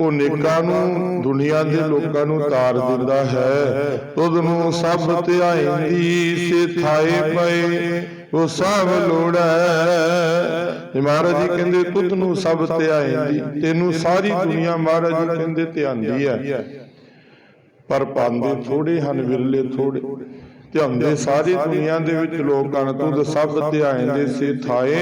ਉਹ ਨੇਕਾਂ ਨੂੰ ਦੁਨੀਆ ਦੇ ਲੋਕਾਂ ਨੂੰ ਤਾਰ ਦਿੰਦਾ ਹੈ। ਤੁਧ ਨੂੰ ਸਭ ਧਿਆਇਂਦੀ ਸੇ ਥਾਏ ਪਏ। ਉਹ ਸਭ ਲੋੜੈ ਤੇ ਮਹਾਰਾਜ ਜੀ ਕਹਿੰਦੇ ਤੁਧ ਨੂੰ ਸਭ ਧਿਆਇਂਦੀ ਤੈਨੂੰ ਸਾਰੀ ਦੁਨੀਆ ਮਹਾਰਾਜ ਜੀ ਕਹਿੰਦੇ ਧਿਆਉਂਦੀ ਹੈ। ਪਰ ਪਾਉਂਦੇ ਥੋੜੇ ਹਨ ਵਿਰਲੇ ਥੋੜੇ ਧਿਆਉਂਦੇ ਸਾਰੀ ਦੁਨੀਆ ਦੇ ਵਿੱਚ ਲੋਕ ਹਨ ਤੁਧ ਸਭ ਧਿਆਇਂਦੇ ਸੇ ਥਾਏ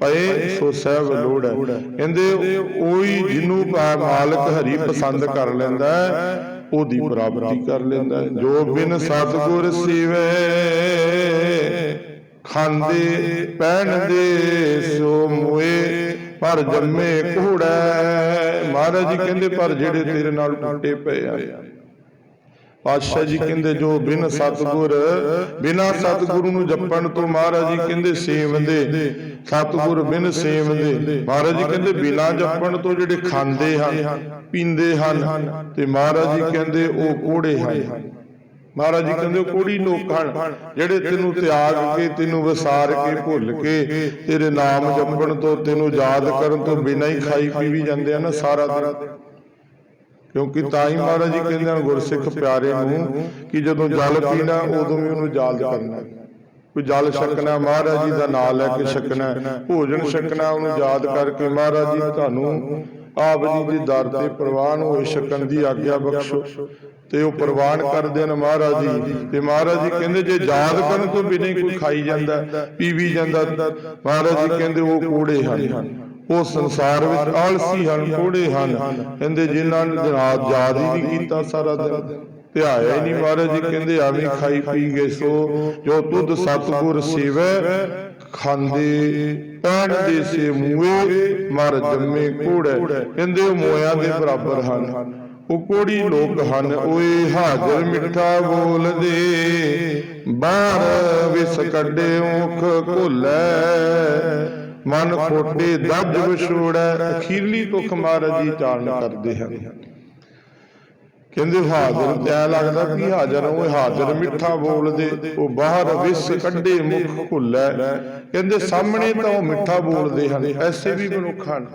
ਪਏ ਸੋ ਸਹਿਬ ਲੋੜ ਹੈ। ਕਹਿੰਦੇ ਉਹੀ ਜਿਹਨੂੰ ਪਾ- ਮਾਲਕ ਹਰੀ ਪਸੰਦ ਕਰ ਲੈਂਦਾ ਹੈ ਉਹਦੀ ਪ੍ਰਾਪਤੀ ਕਰ ਲੈਂਦਾ ਹੈ। ਜੋ ਬਿਨ ਸਤਗੁਰ ਸਿਵੇ ਖਾਂਦੇ ਪਹਿਨਦੇ ਸੋ ਮੋਏ ਪਰ ਜੰਮੇ ਘੋੜਾ ਮਹਾਰਾਜ ਜੀ ਕਹਿੰਦੇ ਪਰ ਜਿਹੜੇ ਤੇਰੇ ਨਾਲ ਟੁੱਟੇ ਪਏ ਆ। ਪਾਤਸ਼ਾਹ ਜੀ ਕਹਿੰਦੇ ਜੋ ਬਿਨ ਸਤਗੁਰ ਬਿਨਾ ਸਤਗੁਰੂ ਨੂੰ ਜਪਣ ਤੋਂ ਮਹਾਰਾਜ ਜੀ ਕਹਿੰਦੇ ਸੇਵੰਦੇ। ਸਤਗੁਰ ਬਿਨ ਸੇਵੰਦੇ। ਮਹਾਰਾਜ ਜੀ ਕਹਿੰਦੇ ਬਿਨਾ ਜਪਣ ਤੋਂ ਜਿਹੜੇ ਖਾਂਦੇ ਹਨ ਪੀਂਦੇ ਹਨ ਤੇ ਮਹਾਰਾਜ ਜੀ ਕਹਿੰਦੇ ਉਹ ਕੋੜੇ ਹਨ। ਮਹਾਰਾਜ ਜੀ ਕਹਿੰਦੇ ਕੋੜੀ ਲੋਕ ਹਨ ਜਿਹੜੇ ਤੈਨੂੰ ਤਿਆਗ ਕੇ ਤੈਨੂੰ ਵਿਸਾਰ ਕੇ ਭੁੱਲ ਕੇ ਤੇਰੇ ਨਾਮ ਜਪਣ ਤੋਂ ਤੈਨੂੰ ਯਾਦ ਕਰਨ ਤੋਂ ਬਿਨਾਂ ਹੀ ਖਾਈ ਪੀ ਵੀ ਜਾਂਦੇ ਆ ਨਾ ਸਾਰਾ ਦਿਨ। ਕਿਉਂਕਿ ਤਾਂ ਹੀ ਮਹਾਰਾਜ ਜੀ ਕਹਿੰਦੇ ਹਨ ਗੁਰਸਿੱਖ ਪਿਆਰੇ ਨੂੰ ਕਿ ਜਦੋਂ ਜਲ ਪੀਣਾ ਉਦੋਂ ਵੀ ਉਹਨੂੰ ਯਾਦ ਕਰਨਾ। ਕੋਈ ਜਲ ਛਕਣਾ ਮਹਾਰਾਜ ਜੀ ਦਾ ਨਾਮ ਲੈ ਕੇ ਛਕਣਾ ਭੋਜਨ ਛਕਣਾ ਉਹਨੂੰ ਯਾਦ ਕਰਕੇ ਮਹਾਰਾਜ ਜੀ ਤੁਹਾਨੂੰ ਆਪ ਜੀ ਦੇ ਦਰ ਤੇ ਪ੍ਰਵਾਨ ਹੋਏ ਛਕਣ ਦੀ ਆਗਿਆ ਬਖਸ਼ੋ। ਤੇ ਉਹ ਪ੍ਰਵਾਨ ਕਰਦੇ ਨੇ ਮਹਾਰਾਜ ਜੀ। ਤੇ ਮਹਾਰਾਜ ਜੀ ਕਹਿੰਦੇ ਜੇ ਯਾਦ ਕਰਨ ਤੋਂ ਬਿਨਾਂ ਕੋਈ ਖਾਈ ਜਾਂਦਾ ਪੀ ਵੀ ਜਾਂਦਾ ਮਹਾਰਾਜ ਜੀ ਕਹਿੰਦੇ ਉਹ ਕੋੜੇ ਹਨ। ਉਹ ਸੰਸਾਰ ਵਿੱਚ ਆਲਸੀ ਹਨ ਕੋੜੇ ਹਨ ਕਹਿੰਦੇ ਜਿਨ੍ਹਾਂ ਨੇ ਜਨਾਬ ਯਾਦ ਹੀ ਨਹੀਂ ਕੀਤਾ ਸਾਰਾ ਦਿਨ। ਧਿਆਇਆ ਹੀ ਨਹੀਂ ਮਹਾਰਾਜ ਜੀ ਕਹਿੰਦੇ ਆਵੀਂ ਖਾਈ ਪੀ ਗਏ ਸੋ ਜੋ ਤੁਧ ਸਤਗੁਰ ਸੇਵੈ ਖਾਂਦੇ ਪੈਣ ਦੇ ਸੇ ਮੂਏ ਮਰ ਜੰਮੇ ਕੋੜੈ। ਕਹਿੰਦੇ ਉਹ ਮੋਇਆਂ ਦੇ ਬਰਾਬਰ ਹਨ। ਉਹ ਕੋੜੀ ਲੋਕ ਹਨ ਓਏ ਹਾਜ਼ਰ ਮਿੱਠਾ ਬੋਲਦੇ। ਬਾਹਰ ਵਿਸ ਕੱਢੇ ਮੁਖ ਘੋਲੇ। ਮਨ ਖੋਟੇ ਦੱਜ ਵਿਛੋੜੈ ਅਖੀਰਲੀ ਤੁਖ ਮਹਾਰਾਜ ਜੀ ਚਾਰਨ ਕਰਦੇ ਹਨ। ਕਹਿੰਦੇ ਹਾਜ਼ਰ ਤੇ ਐਂ ਲੱਗਦਾ ਕਿ ਹਾਜ਼ਰ ਉਹ ਹਾਜ਼ਰ ਮਿੱਠਾ ਬੋਲਦੇ ਉਹ ਬਾਹਰ ਵਿਸ ਕੱਢੇ ਮੁਖ ਖੁੱਲੈ ਕਹਿੰਦੇ ਸਾਹਮਣੇ ਤਾਂ ਉਹ ਮਿੱਠਾ ਬੋਲਦੇ ਹਨ। ਐਸੇ ਵੀ ਮਨੁੱਖ ਹਨ।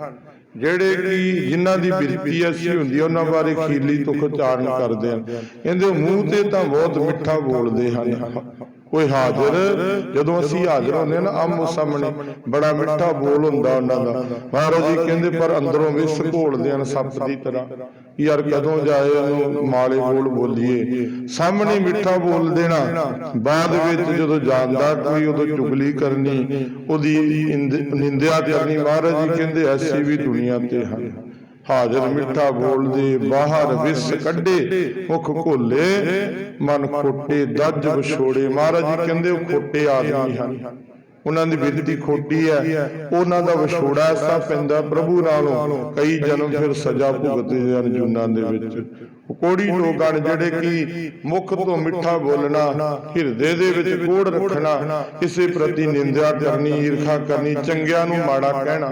ਜਿਹੜੇ ਕਿ ਜਿਨ੍ਹਾਂ ਦੀ ਬਿਰਤੀ ਐਸੀ ਹੁੰਦੀ ਉਹਨਾਂ ਬਾਰੇ ਖੀਰਲੀ ਤੁਖ ਉਚਾਰਨ ਕਰਦੇ ਹਨ। ਕਹਿੰਦੇ ਮੂੰਹ ਤੇ ਤਾਂ ਬਹੁਤ ਮਿੱਠਾ ਬੋਲਦੇ ਹਨ। ਕੋਈ ਹਾਜ਼ਰ ਜਦੋਂ ਅਸੀਂ ਹਾਜ਼ਰ ਹੁੰਦੇ ਹਾਂ ਨਾ ਆਮੋ ਸਾਹਮਣੇ ਬੜਾ ਮਿੱਠਾ ਬੋਲ ਹੁੰਦਾ ਉਹਨਾਂ ਦਾ। ਮਹਾਰਾਜ ਜੀ ਕਹਿੰਦੇ ਪਰ ਅੰਦਰੋਂ ਵਿਸ ਘੋਲਦੇ ਹਨ ਸੱਪ ਦੀ ਤਰ੍ਹਾਂ। ਯਾਰ ਕਦੋਂ ਜਾਏ ਉਹਨੂੰ ਮਾਲੇ ਬੋਲ ਬੋਲੀਏ? ਸਾਹਮਣੇ ਮਿੱਠਾ ਬੋਲ ਦੇਣਾ। ਬਾਅਦ ਵਿੱਚ ਜਦੋਂ ਜਾਂਦਾ ਕੋਈ ਉਦੋਂ ਚੁਗਲੀ ਕਰਨੀ ਉਹਦੀ ਨਿੰਦਿਆ ਕਰਨੀ ਮਹਾਰਾਜ ਜੀ ਕਹਿੰਦੇ ਐਸੀ ਵੀ ਦੁਨੀਆ ਤੇ ਹਨ ਹਾਜ਼ਰ ਮਿੱਠਾ ਬੋਲਦੇ ਬਾਹਰ ਵਿਸ ਕੱਢੇ ਮੁਖ ਘੋਲੇ ਮਨ ਖੋਟੇ ਦੱਜ ਵਿਛੋੜੇ। ਮਹਾਰਾਜ ਜੀ ਕਹਿੰਦੇ ਉਹ ਖੋਟੇ ਆਦਮੀ ਹਨ। ਉਹਨਾਂ ਦੀ ਬਿਰਤੀ ਖੋਟੀ ਹੈ। ਉਹਨਾਂ ਦਾ ਵਿਛੋੜਾ ਐਸਾ ਪੈਂਦਾ ਪ੍ਰਭੂ ਨਾਲੋਂ। ਕਈ ਜਨਮ ਫਿਰ ਸਜ਼ਾ ਭੁਗਤਦੇ ਹਨ ਜੁਨਾਂ ਦੇ ਵਿੱਚ। ਕੋੜੀ ਲੋਕ ਜਿਹੜੇ ਕਿ ਮੁਖ ਤੋਂ ਮਿੱਠਾ ਬੋਲਣਾ ਹਿਰਦੇ ਦੇ ਵਿੱਚ ਕੋੜ ਰੱਖਣਾ ਕਿਸੇ ਪ੍ਰਤੀ ਨਿੰਦਿਆ ਕਰਨੀ ਈਰਖਾ ਕਰਨੀ ਚੰਗਿਆਂ ਨੂੰ ਮਾੜਾ ਕਹਿਣਾ।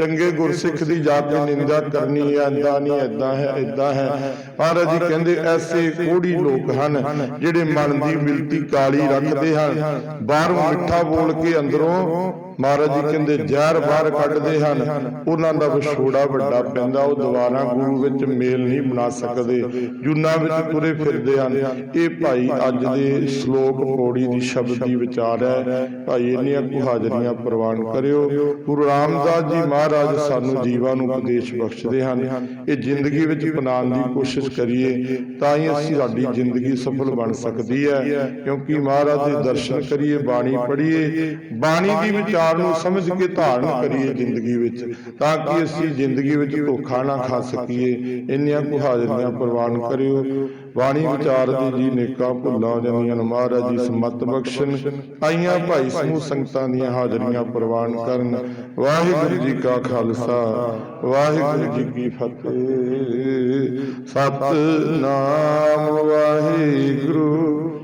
ਚੰਗੇ ਗੁਰਸਿੱਖ ਦੀ ਜਾਤ ਦੀ ਨਿੰਦਾ ਕਰਨੀ ਹੈ ਏਦਾਂ ਨਹੀਂ ਏਦਾਂ ਹੈ ਏਦਾਂ ਹੈ। ਮਹਾਰਾਜ ਜੀ ਕਹਿੰਦੇ ਐਸੇ ਕੋੜੀ ਲੋਕ ਹਨ ਜਿਹੜੇ ਮਨ ਦੀ ਮਿਲਤੀ ਕਾਲੀ ਰੱਖਦੇ ਹਨ। ਬਾਹਰੋਂ ਮਿੱਠਾ ਬੋਲ ਕੇ ਅੰਦਰੋਂ ਮਹਾਰਾਜ ਜੀ ਕਹਿੰਦੇ ਜ਼ਹਿਰ ਬਾਹਰ ਕੱਢਦੇ ਹਨ। ਉਹਨਾਂ ਦਾ ਵਿਛੋੜਾ ਵੱਡਾ ਪੈਂਦਾ ਉਹ ਦੁਬਾਰਾ ਗੁਰੂ ਵਿੱਚ ਮੇਲ ਨਹੀਂ ਬਣਾ ਸਕਦੇ। ਜੁਨਾ ਵਿੱਚ ਤੁਰੇ ਫਿਰਦੇ ਹਨ। ਇਹ ਭਾਈ ਅੱਜ ਦੇ ਸ਼ਲੋਕ ਪੌੜੀ ਦੀ ਸ਼ਬਦ ਦੀ ਵਿਚਾਰ ਹੈ। ਭਾਈ ਇੰਨੀਆਂ ਕੁ ਹਾਜ਼ਰੀਆਂ ਪ੍ਰਵਾਨ ਕਰਿਓ। ਗੁਰੂ ਰਾਮਦਾਸ ਜੀ ਮਹਾਰਾਜ ਸਾਨੂੰ ਜੀਵਾਂ ਨੂੰ ਉਪਦੇਸ਼ ਬਖਸ਼ਦੇ ਹਨ। ਇਹ ਜ਼ਿੰਦਗੀ ਵਿੱਚ ਬਣਾਉਣ ਦੀ ਕੋਸ਼ਿਸ਼ ਕਰੀਏ ਤਾਂ ਹੀ ਅਸੀਂ ਸਾਡੀ ਜ਼ਿੰਦਗੀ ਸਫਲ ਬਣ ਸਕਦੀ ਹੈ। ਕਿਉਂਕਿ ਮਹਾਰਾਜ ਦੇ ਦਰਸ਼ਨ ਕਰੀਏ ਬਾਣੀ ਪੜ੍ਹੀਏ ਬਾਣੀ ਦੀ ਵਿਚਾਰ ਨੂੰ ਸਮਝ ਕੇ ਧਾਰਨ ਕਰੀਏ ਜ਼ਿੰਦਗੀ ਵਿੱਚ ਤਾਂ ਕਿ ਅਸੀਂ ਜ਼ਿੰਦਗੀ ਵਿੱਚ ਧੋਖਾ ਨਾ ਖਾ ਸਕੀਏ। ਇੰਨੀਆਂ ਕੁ ਹਾਜ਼ਰੀਆਂ ਪ੍ਰਵਾਨ ਕਰਿਓ। ਬਾਣੀ ਵਿਚਾਰ ਦੀ ਜੀ ਨੇਕਾਂ ਭੁੱਲਾਂ ਜਾਂਦੀਆਂ ਮਹਾਰਾਜ ਜੀ ਸਮਤ ਬਖਸ਼ਣ। ਆਈਆਂ ਭਾਈ ਸਮੂਹ ਸੰਗਤਾਂ ਦੀਆਂ ਹਾਜ਼ਰੀਆਂ ਪ੍ਰਵਾਨ ਕਰਨ। ਵਾਹਿਗੁਰੂ ਜੀ ਕਾ ਖਾਲਸਾ। ਵਾਹਿਗੁਰੂ ਜੀ ਕੀ ਫਤਿਹ। ਸਤਨਾਮ ਵਾਹਿਗੁਰੂ।